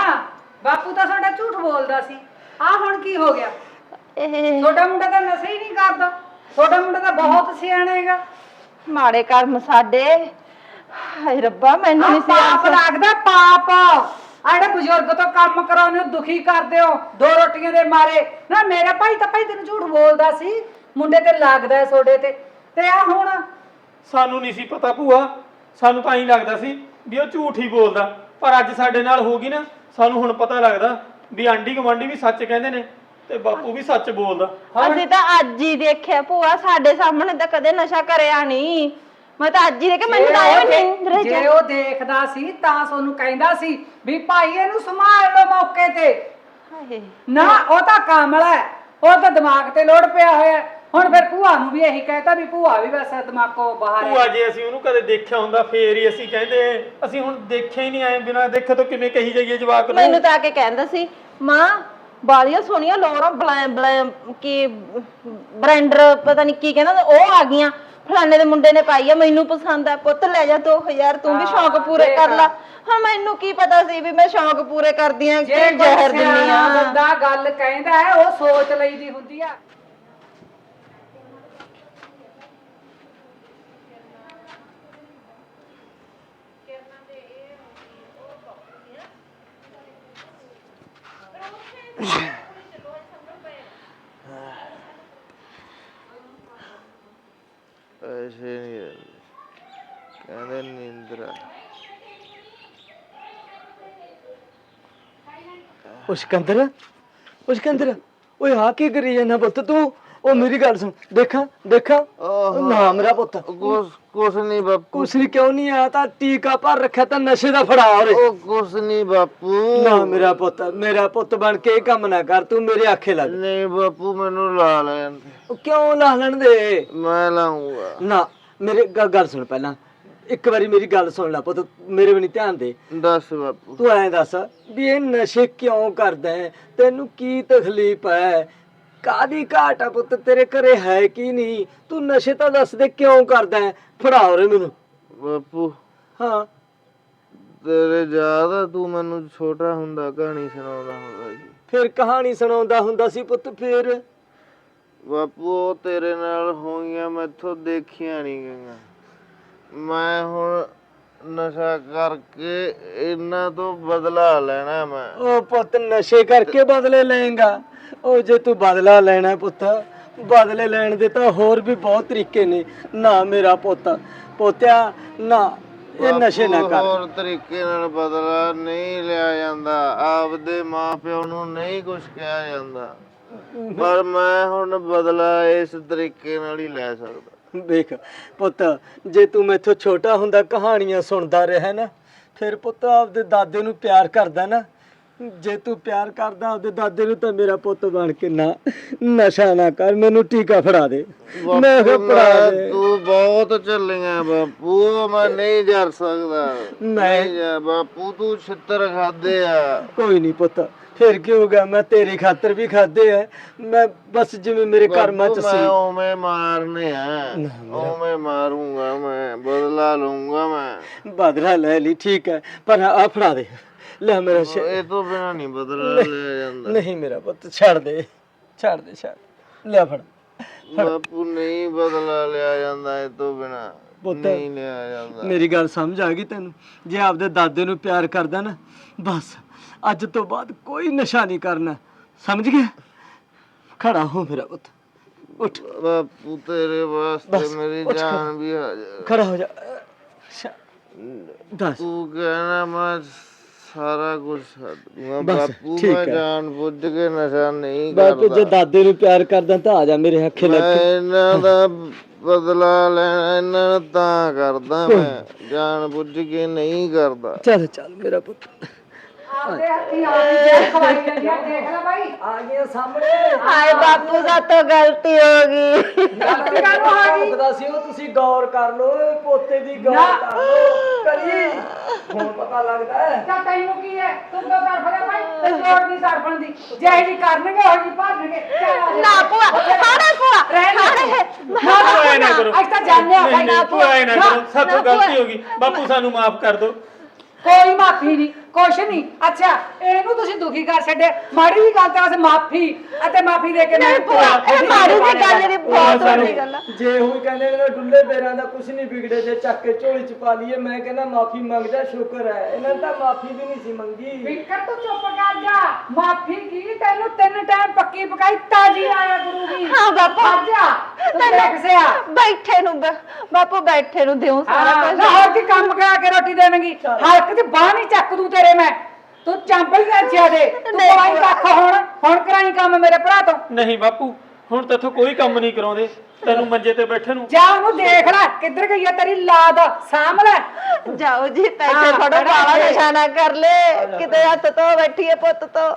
ਬਾਪੂ ਤਾਂ ਤੁਹਾਡਾ ਝੂਠ ਬੋਲਦਾ ਸੀ। ਆ ਹੁਣ ਕੀ ਹੋ ਗਿਆ? ਇਹ ਤੁਹਾਡਾ ਮੁੰਡਾ ਤਾਂ ਨਸ਼ਾ ਹੀ ਨਹੀਂ ਕਰਦਾ। ਤੁਹਾਡਾ ਮੁੰਡਾ ਤਾਂ ਬਹੁਤ ਸਿਆਣਾ ਹੈਗਾ। ਮਾੜੇ ਕਰਮ ਸਾਡੇ। ਹਾਏ ਰੱਬਾ ਮੈਨੂੰ ਨਹੀਂ ਸੀ ਪਾਪ ਲੱਗਦਾ ਪਾਪ। ਆ ਜਿਹੜੇ ਬਜ਼ੁਰਗ ਤੋਂ ਕੰਮ ਕਰਾਉਂਦੇ ਹੋ ਦੁਖੀ ਕਰਦੇ ਹੋ ਦੋ ਰੋਟੀਆਂ ਦੇ ਮਾਰੇ। ਨਾ ਮੇਰਾ ਭਾਈ ਤਾਂ ਭਾਈ ਤੈਨੂੰ ਝੂਠ ਬੋਲਦਾ ਸੀ। ਮੁੰਡੇ ਤੇ ਲੱਗਦਾ ਹੈ ਤੁਹਾਡੇ ਤੇ। ਤੇ ਆ ਹੁਣ? ਸਾਨੂੰ ਨਹੀਂ ਸੀ ਪਤਾ ਭੂਆ। ਸਾਨੂੰ ਤਾਂ ਹੀ ਲੱਗਦਾ ਸੀ ਵੀ ਉਹ ਝੂਠ ਹੀ ਬੋਲਦਾ। ਪਰ ਅੱਜ ਸਾਡੇ ਨਾਲ ਹੋ ਗਈ ਨਾ ਸਾਨੂੰ ਹੁਣ ਪਤਾ ਲੱਗਦਾ ਵੀ ਆਂਢੀ ਗੁਆਂਢੀ ਵੀ ਸੱਚ ਕਹਿੰਦੇ ਨੇ। ਤੇ ਬਾਪੂ ਵੀ ਸੱਚ ਬੋਲਦਾ। ਅਸੀਂ ਤਾਂ ਅੱਜ ਹੀ ਦੇਖਿਆ ਭੂਆ ਸਾਡੇ ਸਾਹਮਣੇ ਤਾਂ ਕਦੇ ਨਸ਼ਾ ਕਰਿਆ ਨਹੀਂ। ਮੈਂ ਤਾਂ ਅੱਜ ਹੀ ਦੇਖਿਆ ਮੈਨੂੰ ਤਾਂ ਆਇਆ ਨਹੀਂ। ਜੇ ਉਹ ਦੇਖਦਾ ਸੀ ਤਾਂ ਤੁਹਾਨੂੰ ਕਹਿੰਦਾ ਸੀ ਵੀ ਭਾਈ ਇਹਨੂੰ ਸੰਭਾਲ ਲਓ ਮੌਕੇ ਤੇ। ਹਾਏ। ਨਾ ਉਹ ਤਾਂ ਕਾਮਲ ਹੈ। ਉਹ ਤਾਂ ਦਿਮਾਗ ਤੇ ਲੋੜ ਪਿਆ ਹੋਇਆ ਹੈ। ਹੁਣ ਫਿਰ ਭੂਆ ਨੂੰ ਵੀ ਇਹੀ ਕਹਿਤਾ ਵੀ ਭੂਆ ਵੀ ਬਸ ਦਿਮਾਗੋਂ ਬਾਹਰ ਭੂਆ ਹੈ ਜੇ ਅਸੀਂ ਉਹਨੂੰ ਕਦੇ ਦੇਖਿਆ ਹੁੰਦਾ ਫੇਰ ਹੀ ਅਸੀਂ ਕਹਿੰਦੇ ਅਸੀਂ ਹੁਣ ਦੇਖਿਆ ਹੀ ਨਹੀਂ ਆਏ ਬਿਨਾਂ ਦੇਖੇ ਤੋਂ ਕਿਵੇਂ ਕਹੀ ਜਾਈਏ ਜਵਾਕ ਨੂੰ। ਮੈਨੂੰ ਤਾਂ ਆ ਕੇ ਕਹਿੰਦਾ ਸੀ ਮਾਂ ਬਾਲੀਆਂ ਸੋਹਣੀਆਂ ਲੋਰਾਂ ਬਲੈ ਬਲੈ ਕੀ ਬ੍ਰੈਂਡਰ ਪਤਾ ਨਹੀਂ ਕੀ ਕਹਿੰਦਾ ਉਹ ਆ ਗਈਆਂ। ਫਲਾਣੇ ਦੇ ਮੁੰਡੇ ਨੇ ਪਾਈ ਆ ਮੈਨੂੰ ਪਸੰਦ ਆ। ਪੁੱਤ ਲੈ ਜਾ 2000 ਤੂੰ ਵੀ ਸ਼ੌਂਕ ਪੂਰੇ ਕਰ ਲੈ। ਹਾਂ ਮੈਨੂੰ ਕੀ ਪਤਾ ਸੀ ਵੀ ਮੈਂ ਸ਼ੌਂਕ ਪੂਰੇ ਕਰਦੀ ਆ ਕਿ ਜ਼ਹਿਰ ਦਿੰਨੀ ਆ। ਬੰਦਾ ਗੱਲ ਕਹਿੰਦਾ ਹੈ ਉਹ ਸੋਚ ਲਈਦੀ ਹੁੰਦੀ ਆ। ਪੈਸੇ ਨਹੀਂ ਦਿੰਦੇ। ਕਹਿੰਦੇ ਨੀਂਦਰਾ ਉਹ ਸਿਕੰਦਰ ਉਹ ਸਿਕੰਦਰ ਓਏ ਆ ਕੀ ਕਰੀ ਜਾਂਦਾ ਪੁੱਤ ਤੂੰ ਉਹ ਮੇਰੀ ਗੱਲ ਸੁਣ ਦੇਖਾਂ ਦੇਖਾਂ ਓਹੋ। ਨਾ ਮੇਰਾ ਪੁੱਤ। ਕੁਛ ਕੁਛ ਨਹੀਂ ਬਾਪੂ। ਕੁਛ ਨਹੀਂ ਕਿਉਂ ਨਹੀਂ ਆਇਆ ਤਾਂ ਟੀਕਾ ਭਰ ਰੱਖਿਆ ਤਾਂ ਨਸ਼ੇ ਦਾ ਫੜਾ ਉਰੇ। ਉਹ ਕੁਛ ਨਹੀਂ ਬਾਪੂ। ਨਾ ਮੇਰਾ ਪੁੱਤ ਮੇਰਾ ਪੁੱਤ ਬਣ ਕੇ ਇਹ ਕੰਮ ਨਾ ਕਰ ਤੂੰ ਮੇਰੇ ਆਖੇ ਲੱਗ। ਨਹੀਂ ਬਾਪੂ ਮੈਨੂੰ ਲਾ ਲੈਣ ਦੇ। ਉਹ ਕਿਉਂ ਲਾ ਲੈਣ ਦੇ? ਮੈਂ ਲਾਉਂਗਾ ਨਾ ਮੇਰੇ ਗ- ਗੱਲ ਸੁਣ ਪਹਿਲਾਂ। ਇੱਕ ਵਾਰੀ ਮੇਰੀ ਗੱਲ ਸੁਣ ਲੈ ਪੁੱਤ ਮੇਰੇ ਵੀ ਨਹੀਂ ਧਿਆਨ ਦੇ। ਦੱਸ ਬਾਪੂ। ਤੂੰ ਐਂ ਦੱਸ ਵੀ ਇਹ ਨਸ਼ੇ ਕਿਉਂ ਕਰਦਾ ਹੈ? ਤੈਨੂੰ ਕੀ ਤਕਲੀਫ ਹੈ? ਕਾਦੀ ਘਾਟ ਆ ਪੁੱਤ? ਤੇਰੇ ਘਰੇ ਹੈ ਕੀ ਨਹੀਂ? ਤੂੰ ਨਸ਼ੇ ਤਾਂ ਦੱਸ ਦੇ ਕਿਉਂ ਕਰਦਾ ਹੈ? ਫੜਾ ਉਰੇ ਮੈਨੂੰ। ਬਾਪੂ। ਹਾਂ। ਤੇਰੇ ਆ ਤੂੰ ਮੈਨੂੰ ਛੋਟਾ ਹੁੰਦਾ ਕਹਾਣੀ ਸੁਣਾਉਂਦਾ ਹੁੰਦਾ ਸੀ। ਫਿਰ ਕਹਾਣੀ ਸੁਣਾਉਂਦਾ ਹੁੰਦਾ ਸੀ ਪੁੱਤ ਫਿਰ? ਬਾਪੂ ਉਹ ਤੇਰੇ ਨਾਲ ਹੋਈਆਂ ਮੈਥੋਂ ਦੇਖੀਆਂ ਨਹੀਂ ਗਈਆਂ। ਮੈਂ ਹੁਣ ਨਸ਼ਾ ਕਰਕੇ ਇਹਨਾਂ ਤੋਂ ਬਦਲਾ ਲੈਣਾ ਮੈਂ। ਉਹ ਪੁੱਤ ਨਸ਼ੇ ਕਰਕੇ ਬਦਲੇ ਲਏਗਾ। ਉਹ ਜੇ ਤੂੰ ਬਦਲਾ ਲੈਣਾ ਪੁੱਤ ਬਦਲੇ ਲੈਣ ਦੇ ਤਾਂ ਹੋਰ ਵੀ ਬਹੁਤ ਤਰੀਕੇ ਨੇ। ਨਾ ਮੇਰਾ ਪੁੱਤ ਪੋਤਿਆ ਨਾ ਇਹ ਨਸ਼ੇ ਨਾ ਬਾਪੂ, ਕਰ। ਹੋਰ ਤਰੀਕੇ ਨਾਲ ਬਦਲਾ ਨਹੀਂ ਲਿਆ ਜਾਂਦਾ। ਆਪਦੇ ਮਾਪਿਓ ਨੂੰ ਨਹੀਂ ਕੁਝ ਕਿਹਾ ਜਾਂਦਾ। ਪਰ ਮੈਂ ਹੁਣ ਬਦਲਾ ਇਸ ਤਰੀਕੇ ਨਾਲ ਹੀ ਲੈ ਸਕਦਾ। ਵੇਖ ਪੁੱਤ ਜੇ ਤੂੰ ਮੈਥੋਂ ਛੋਟਾ ਹੁੰਦਾ ਕਹਾਣੀਆਂ ਸੁਣਦਾ ਰਿਹਾ ਨਾ ਫਿਰ ਪੁੱਤ ਆਪਦੇ ਦਾਦੇ ਨੂੰ ਪਿਆਰ ਕਰਦਾ ਨਾ। ਜੇ ਤੂੰ ਪਿਆਰ ਕਰਦਾ ਆਪਦੇ ਦਾਦੇ ਨੂੰ ਤਾਂ ਮੇਰਾ ਪੁੱਤ ਬਣ ਕੇ ਨਾ ਨਸ਼ਾ ਨਾ ਕਰ ਮੈਨੂੰ ਟੀਕਾ ਫੜਾ ਦੇ। ਮੈਂ ਬਾਪੂ, ਫੜਾ ਦੇ। ਤੂੰ ਬਹੁਤ ਚੱਲੀਆਂ ਬਾਪੂ ਮੈਂ ਨਹੀਂ ਜਰ ਸਕਦਾ। ਨਹੀਂ ਜਾ ਬਾਪੂ ਤੂੰ ਛਿੱਤਰ ਖਾਦੇ ਆ। ਕੋਈ ਨਹੀਂ ਪੁੱਤ ਫਿਰ ਕੀ ਹੋ ਗਿਆ? ਮੈਂ ਤੇਰੀ ਖਾਤਰ ਵੀ ਖਾਦੇ ਐ ਮੈਂ ਬਸ ਜਿਵੇਂ ਮੇਰੇ ਕਰਮਾਂ ਚ ਮੈਂ ਸੀ ਉਵੇਂ ਮਾਰਨੇ ਆ। ਉਵੇਂ ਮਾਰੂੰਗਾ ਮੈਂ ਬਦਲਾ ਲਊਂਗਾ ਮੈਂ। ਬਦਲਾ ਲੈ ਲਈ ਠੀਕ ਹੈ। ਪਰ ਆ ਫੜਾ ਦੇ। ਲੈ ਮੇਰਾ ਇਹ ਤੋਂ ਬਿਨਾ ਨਹੀਂ ਬਦਲਾ ਲਿਆ ਜਾਂਦਾ। ਨਹੀਂ ਮੇਰਾ ਪੁੱਤ ਛੱਡ ਦੇ। ਛੱਡ ਦੇ ਛੱਡ ਲੈ ਫੜ। ਬਾਪੂ ਨਹੀਂ ਬਦਲਾ ਲਿਆ ਜਾਂਦਾ ਇਹ ਤੋਂ ਬਿਨਾ। ਪੁੱਤ, ਨਹੀਂ ਲਿਆ ਜਾਂਦਾ। ਮੇਰੀ ਗੱਲ ਸਮਝ ਆ ਗਈ ਤੈਨੂੰ? ਜੇ ਆਪਦੇ ਦਾਦੇ ਨੂੰ ਪਿਆਰ ਕਰਦਾ ਨਾ ਬਸ। ਅੱਜ ਤੋਂ ਬਾਅਦ ਕੋਈ ਨਸ਼ਾ ਨਹੀਂ ਕਰਨਾ। ਸਮਝ ਗਿਆ ਖੜਾ ਹੋ ਮੇਰਾ ਪੁੱਤ। ਉੱਠ। ਬਾਪੂ ਤੇਰੇ ਵਾਸਤੇ ਬਸ, ਮੇਰੀ ਉੱਠ। ਜਾਨ ਵੀ ਹਾਜ਼ਰ ਖੜਾ ਹੋ ਜਾ। ਦੱਸ। ਤੂੰ ਕਹਿਣਾ ਮੈਂ ਸਾਰਾ ਕੁਝ ਛੱਡ ਦੂੰਗਾ। ਬਸ, ਬਾਪੂ ਠੀਕ ਮੈਂ ਹੈ। ਜਾਣ ਬੁੱਝ ਕੇ ਨਸ਼ਾ ਨਹੀਂ ਬਾਪੂ ਜੇ ਕਰਦਾ। ਦਾਦੇ ਨੂੰ ਪਿਆਰ ਕਰਦਾ ਤਾਂ ਆ ਜਾ ਮੇਰੇ ਹੱਥੇ ਮੈਂ ਲੱਗ ਇਹਨਾਂ ਦਾ ਬਦਲਾ ਲੈਣਾ ਇਹਨਾਂ ਨੂੰ ਤਾਂ ਕਰਦਾ ਮੈਂ। ਜਾਣ ਬੁੱਝ ਕੇ ਨਹੀਂ ਕਰਦਾ। ਚੱਲ ਚੱਲ ਮੇਰਾ ਪੁੱਤ। ਆਪਦੇ ਹੱਥੀਂ ਆਪ ਹੀ ਜੈ ਖਵਾਈ ਜਾਂਦੀ ਆ ਦੇਖ ਲੈ ਬਾਈ। ਆ ਗਿਆ ਸਾਹਮਣੇ। ਹਾਏ ਬਾਪੂ ਦਾ ਤਾਂ ਗਲਤੀ ਹੋ ਗਈ। ਗਲਤੀ ਕਾਹਨੂੰ ਆ ਗਈ ਭੌਂਕਦਾ ਸੀ ਉਹ ਤੁਸੀਂ ਗੌਰ ਕਰ ਲਓ ਇਹ ਪੋਤੇ ਦੀ ਗੌਰ ਨਾ। ਕਰ ਲਓ। ਕਰੀ। ਹੁਣ ਪਤਾ ਲੱਗਦਾ ਹੈ। ਤਾਂ ਤੈਨੂੰ ਕੀ ਹੈ? ਤੂੰ ਕਿਉਂ ਤੜਫਦਾ ਭਾਈ ਤੇ ਲੋੜ ਨਹੀਂ ਤੜਫਣ ਦੀ ਜੇ ਜੀ ਕਰਨਗੇ ਉਹ ਜੀ ਭਰਨਗੇ। ਚੱਲ ਆ ਜਾ। ਨਾ ਭੂਆ ਹਾੜੇ ਭੂਆ ਰਹਿਣ ਦੇ। ਹਾੜੇ ਨਾ ਭੂਆ ਐ ਨਾ ਕਰੋ ਅੱਜ ਤਾਂ ਜਾਣਿਆ ਨਹੀਂ ਭਾਈ ਨਹੀਂ ਭੂਆ। ਐ ਨਾ ਕਰੋ ਸਾਥੋਂ ਨਾ, ਭੂਆ। ਗਲਤੀ ਹੋ ਗਈ। ਬਾਪੂ ਸਾਨੂੰ ਮਾਫ ਕਰ ਦਿਓ। ਕੋਈ ਮਾਫੀ ਨਹੀਂ। ਕੁਛ ਨਹੀਂ ਅੱਛਾ ਇਹਨੂੰ ਤੁਸੀਂ ਦੁਖੀ ਕਰ ਛੱਡੇ ਮਾੜੀ ਜੀ ਗੱਲ ਤਾਂ ਬਸ ਮਾਫੀ ਅਤੇ ਮਾਫੀ ਦੇ ਕੇ ਨਹੀਂ ਭੂਆ ਇਹ ਮਾੜੀ ਜੀ ਗੱਲ ਨਹੀਂ ਬਹੁਤ ਵੱਡੀ ਗੱਲ ਆ। ਜੇ ਉਹ ਕਹਿੰਦੇ ਨੇ ਡੁੱਲੇ ਬੇਰਾਂ ਦਾ ਕੁਝ ਨਹੀਂ ਵਿਗੜੇ ਜੇ ਚੱਕ ਕੇ ਝੋਲੀ ਚ ਪਾ ਲਈਏ ਮੈਂ ਕਹਿੰਦਾ ਮਾਫੀ ਮੰਗਦਾ ਸ਼ੁਕਰ ਹੈ। ਇਹਨਾਂ ਨੇ ਤਾਂ ਮਾਫੀ ਵੀ ਨਹੀਂ ਸੀ ਮੰਗੀ। ਵਿਕਰ ਤੂੰ ਚੁੱਪ ਕਰ ਜਾ। ਮਾਫੀ ਕੀ ਤੈਨੂੰ ਤਿੰਨ ਟਾਈਮ ਪੱਕੀ ਪਕਾਈ ਤਾਜੀ ਆਇਆ ਗੁਰੂ ਦੀ ਹਾਂ ਬਾਪੂ। ਖੜ ਜਾ। ਤੂੰ ਦੇਖ ਸਿਆ। ਬੈਠੇ ਨੂੰ ਬ- ਬਾਪੂ ਬੈਠੇ ਨੂੰ ਦਿਓ ਸਾਰਾ ਹਾਂ ਕੁਝ ਨਾ ਹੋਰ ਕੀ ਕੰਮ ਕਰਾ ਕੇ ਰੋਟੀ ਦੇਵੇਂਗੀ। ਹਲਕ ਚ ਬਾਹ ਨਹੀਂ ਚੱਕ ਦੂੰ ਤੇਰੇ ਮੈਂ? ਤੂੰ ਚੰਪਲ ਗੱਜਿਆ ਦੇ। ਤੂੰ ਕੋਈ ਕੱਖ ਹੁਣ ਹੁਣ ਕਰਾਈ ਕੰਮ ਮੇਰੇ ਭਰਾ ਤੋਂ? ਨਹੀਂ ਬਾਪੂ ਹੁਣ ਤੇਥੋਂ ਕੋਈ ਕੰਮ ਨਹੀਂ ਕਰਾਉਂਦੇ। ਤੈਨੂੰ ਮੰਜੇ ਤੇ ਬੈਠੇ ਨੂੰ। ਜਾ ਉਹਨੂੰ ਦੇਖ ਲੈ ਕਿੱਧਰ ਗਈ ਆ ਤੇਰੀ ਲਾਦ? ਸਾਂਭ ਲੈ। ਜਾਓ ਜੀ ਪੈਸੇ ਹਾਂ, ਫੜੋ ਬਾਲਾ। ਨਿਸ਼ਾਨਾ ਕਰ ਲੈ। ਕਿਤੇ ਹੱਥ ਤੋਂ ਬੈਠੀਏ ਪੁੱਤ ਤੋਂ।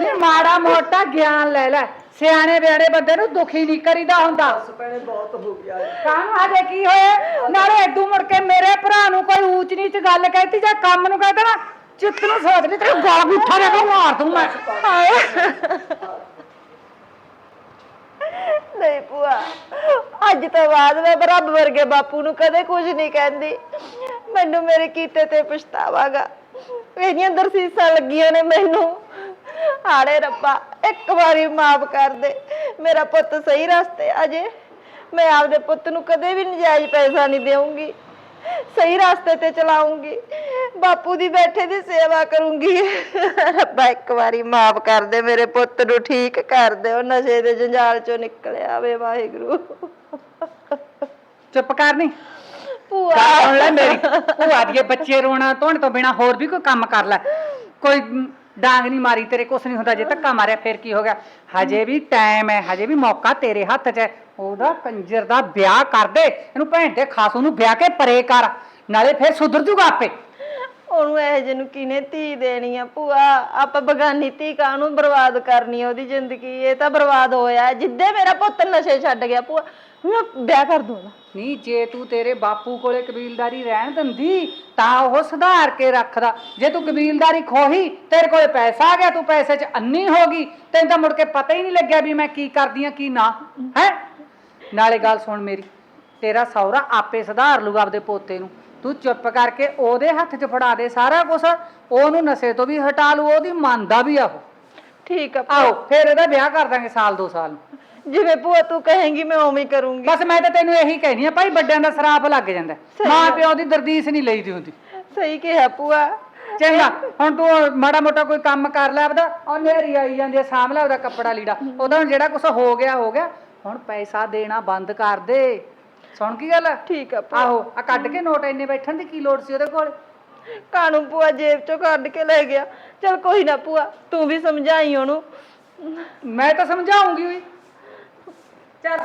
ਨਹੀਂ ਮਾੜਾ ਮੋਟਾ ਗਿਆਨ ਲੈ ਲੈ। ਸਿਆਣੇ ਬਿਆਣੇ ਬੰਦੇ ਨੂੰ ਦੁਖੀ ਨਹੀਂ ਕਰੀਦਾ ਹੁੰਦਾ। ਭੈਣੇ ਬਹੁਤ ਹੋ ਗਿਆ ਕਾਹਨੂੰ ਹਜੇ ਕੀ ਹੋਇਆ? ਨਾਲੇ ਏਦੂ ਮੁੜ ਕੇ ਮੇਰੇ ਭਰਾ ਨੂੰ ਕੋਈ ਊਚ ਨੀਚ ਗੱਲ ਕਹਿਤੀ ਜਾਂ ਕੰਮ ਨੂੰ ਕਹਿਤਾ ਨਾ ਚਿੱਤ ਨੂੰ ਸੋਚ ਲਈ ਤੇਰੇ ਗਾਲ ਗੁੱਠਾ ਦੇ ਕੇ ਮਾਰ ਦੂੰ ਮੈਂ। ਨਹੀਂ ਭੂਆ, ਅੱਜ ਤੋਂ ਬਾਅਦ ਮੈਂ ਰੱਬ ਵਰਗੇ ਬਾਪੂ ਨੂੰ ਕਦੇ ਕੁਝ ਨਹੀਂ ਕਹਿੰਦੀ। ਮੈਨੂੰ ਮੇਰੇ ਕੀਤੇ ਤੇ ਪਛਤਾਵਾਗਾ। ਇਹਦੀਆਂ ਦਰਸੀਸਾਂ ਲੱਗੀਆਂ ਨੇ ਮੈਨੂੰ। ਹਾੜੇ ਰੱਬਾ, ਇੱਕ ਵਾਰੀ ਮਾਫ ਕਰ ਦੇ। ਮੇਰਾ ਪੁੱਤ ਸਹੀ ਰਸਤੇ ਅਜੇ ਮੈਂ ਆਪਦੇ ਪੁੱਤ ਨੂੰ ਕਦੇ ਵੀ ਨਜਾਇਜ਼ ਪੈਸਾ ਨਹੀਂ ਦੇਵਾਂਗੀ ਸਹੀ ਰਸਤੇ ਤੇ ਚਲਾਉਂਗੀ। ਬਾਪੂ ਦੀ ਬੈਠੇ ਦੀ ਸੇਵਾ ਕਰੂੰਗੀ। ਰੱਬਾ ਇੱਕ ਵਾਰੀ ਮਾਫ ਕਰ ਦੇ ਮੇਰੇ ਪੁੱਤ ਨੂੰ ਠੀਕ ਕਰ ਦੇ ਉਹ ਨਸ਼ੇ ਦੇ ਜੰਜਾਲ ਚੋਂ ਨਿਕਲਿਆ ਆਵੇ ਵਾਹਿਗੁਰੂ। ਚੁੱਪ ਕਰ ਨਹੀਂ ਭੂਆ। ਗੱਲ ਸੁਣ ਲੈ ਮੇਰੀ। ਭੂਆ ਦੀਏ ਬੱਚੇ ਰੋਣਾ ਧੋਣ ਤੋਂ ਬਿਨਾ ਹੋਰ ਵੀ ਕੋਈ ਕੰਮ ਕਰ ਲੈ। ਕੋਈ ਡਾਂਗ ਨਹੀਂ ਮਾਰੀ ਤੇਰੇ ਕੁਛ ਨਹੀਂ ਹੁੰਦਾ। ਜੇ ਧੱਕਾ ਮਾਰਿਆ ਫਿਰ ਕੀ ਹੋ ਗਿਆ? ਹਜੇ ਵੀ ਟਾਈਮ ਹੈ ਹਜੇ ਵੀ ਮੌਕਾ ਤੇਰੇ ਹੱਥ 'ਚ ਹੈ। ਉਹਦਾ ਕੰਜਰ ਦਾ ਵਿਆਹ ਕਰ ਦੇ ਇਹਨੂੰ ਭੈਣ ਦੇ ਖਾਸੂ ਨੂੰ ਵਿਆਹ ਕੇ ਪਰੇ ਕਰ ਨਾਲੇ ਫਿਰ ਸੁਧਰ ਜੂਗਾ ਆਪੇ। ਉਹਨੂੰ ਇਹ ਜਿਹਨੂੰ ਕਿਨੇ ਧੀ ਦੇਣੀ ਆ ਭੂਆ? ਆਪਾਂ ਬਗਾਨੀ ਧੀ ਕਾਹਨੂੰ ਬਰਬਾਦ ਕਰਨੀ ਆ ਉਹਦੀ ਜ਼ਿੰਦਗੀ? ਇਹ ਤਾਂ ਬਰਬਾਦ ਹੋਇਆ। ਜਿੱਦੇ ਮੇਰਾ ਪੁੱਤ ਨਸ਼ੇ ਛੱਡ ਗਿਆ ਭੂਆ ਮੈਂ ਵਿਆਹ ਕਰ ਦੂੰਗਾ। ਨਹੀਂ ਜੇ ਤੂੰ ਤੇਰੇ ਬਾਪੂ ਕੋਲੇ ਕਬੀਲਦਾਰੀ ਰਹਿਣ ਦਿੰਦੀ ਤਾਂ ਉਹ ਸੁਧਾਰ ਕੇ ਰੱਖਦਾ। ਜੇ ਤੂੰ ਕਬੀਲਦਾਰੀ ਖੋਹੀ ਤੇਰੇ ਕੋਲੇ ਪੈਸਾ ਆ ਗਿਆ ਤੂੰ ਪੈਸੇ 'ਚ ਅੰਨੀ ਹੋ ਗਈ ਤੈਨੂੰ ਤਾਂ ਮੁੜ ਕੇ ਪਤਾ ਹੀ ਨਹੀਂ ਲੱਗਿਆ ਵੀ ਮੈਂ ਕੀ ਕਰਦੀ ਆ ਕੀ ਨਾ। ਹੈ? ਨਾਲੇ ਗੱਲ ਸੁਣ ਮੇਰੀ ਤੇਰਾ ਸਹੁਰਾ ਆਪੇ ਸੁਧਾਰ ਲੂਗਾ ਆਪਦੇ ਪੋਤੇ ਨੂੰ। ਤੂੰ ਚੁੱਪ ਕਰਕੇ ਉਹਦੇ ਹੱਥ 'ਚ ਫੜਾ ਦੇ ਸਾਰਾ ਕੁਝ ਉਹਨੂੰ ਨਸ਼ੇ ਤੋਂ ਵੀ ਹਟਾ ਲੂ ਉਹਦੀ ਮੰਨਦਾ ਵੀ ਆ ਉਹ ਠੀਕ ਆ। ਆਹੋ ਫਿਰ ਇਹਦਾ ਵਿਆਹ ਕਰ ਦਾਂਗੇ ਸਾਲ ਦੋ ਸਾਲ ਨੂੰ। ਜਿਵੇਂ ਭੂਆ ਤੂੰ ਕਹੇਂਗੀ ਮੈਂ ਉਵੇਂ ਹੀ ਕਰੂੰਗੀ। ਬਸ ਮੈਂ ਤਾਂ ਤੈਨੂੰ ਇਹੀ ਕਹਿਨੀ ਆ ਭਾਈ ਵੱਡਿਆਂ ਦਾ ਸਰਾਪ ਲੱਗ ਜਾਂਦਾ। ਮਾਂ ਪਿਓ ਦੀ ਦਰਦੀਸ ਨਹੀਂ ਲਈਦੀ ਹੁੰਦੀ। ਸਹੀ ਕਿਹਾ ਭੂਆ। ਚੰਗਾ ਹੁਣ ਤੂੰ ਮਾੜਾ ਮੋਟਾ ਕੋਈ ਕੰਮ ਕਰ ਲੈ ਆਪਦਾ। ਉਹ ਨੇਰੀ ਆਈ ਜਾਂਦੀ ਆ ਸਾਂਭ ਲੈ ਉਹਦਾ ਕੱਪੜਾ ਲੀੜਾ। ਉਹਦਾ ਹੁਣ ਜਿਹੜਾ ਕੁਝ ਹੋ ਗਿਆ ਹੋ ਗਿਆ। ਹੁਣ ਪੈਸਾ ਦੇਣਾ ਬੰਦ ਕਰ ਦੇ। ਸੁਣ ਕੀ ਗੱਲ? ਠੀਕ ਆ ਭੂਆ। ਆਹੋ ਆ ਕੱਢ ਕੇ ਨੋਟ ਇੰਨੇ ਬੈਠਣ ਦੀ ਕੀ ਲੋੜ ਸੀ ਉਹਦੇ ਕੋਲ? ਕਾਨੂੰ ਭੂਆ ਜੇਬ ਚੋਂ ਕੱਢ ਕੇ ਲੈ ਗਿਆ? ਚਲ ਕੋਈ ਨਾ ਭੂਆ ਤੂੰ ਵੀ ਸਮਝਾਈ ਉਹਨੂੰ। ਮੈਂ ਤਾਂ ਸਮਝਾਉਂਗੀ। ਵੀ ਚੱਲ।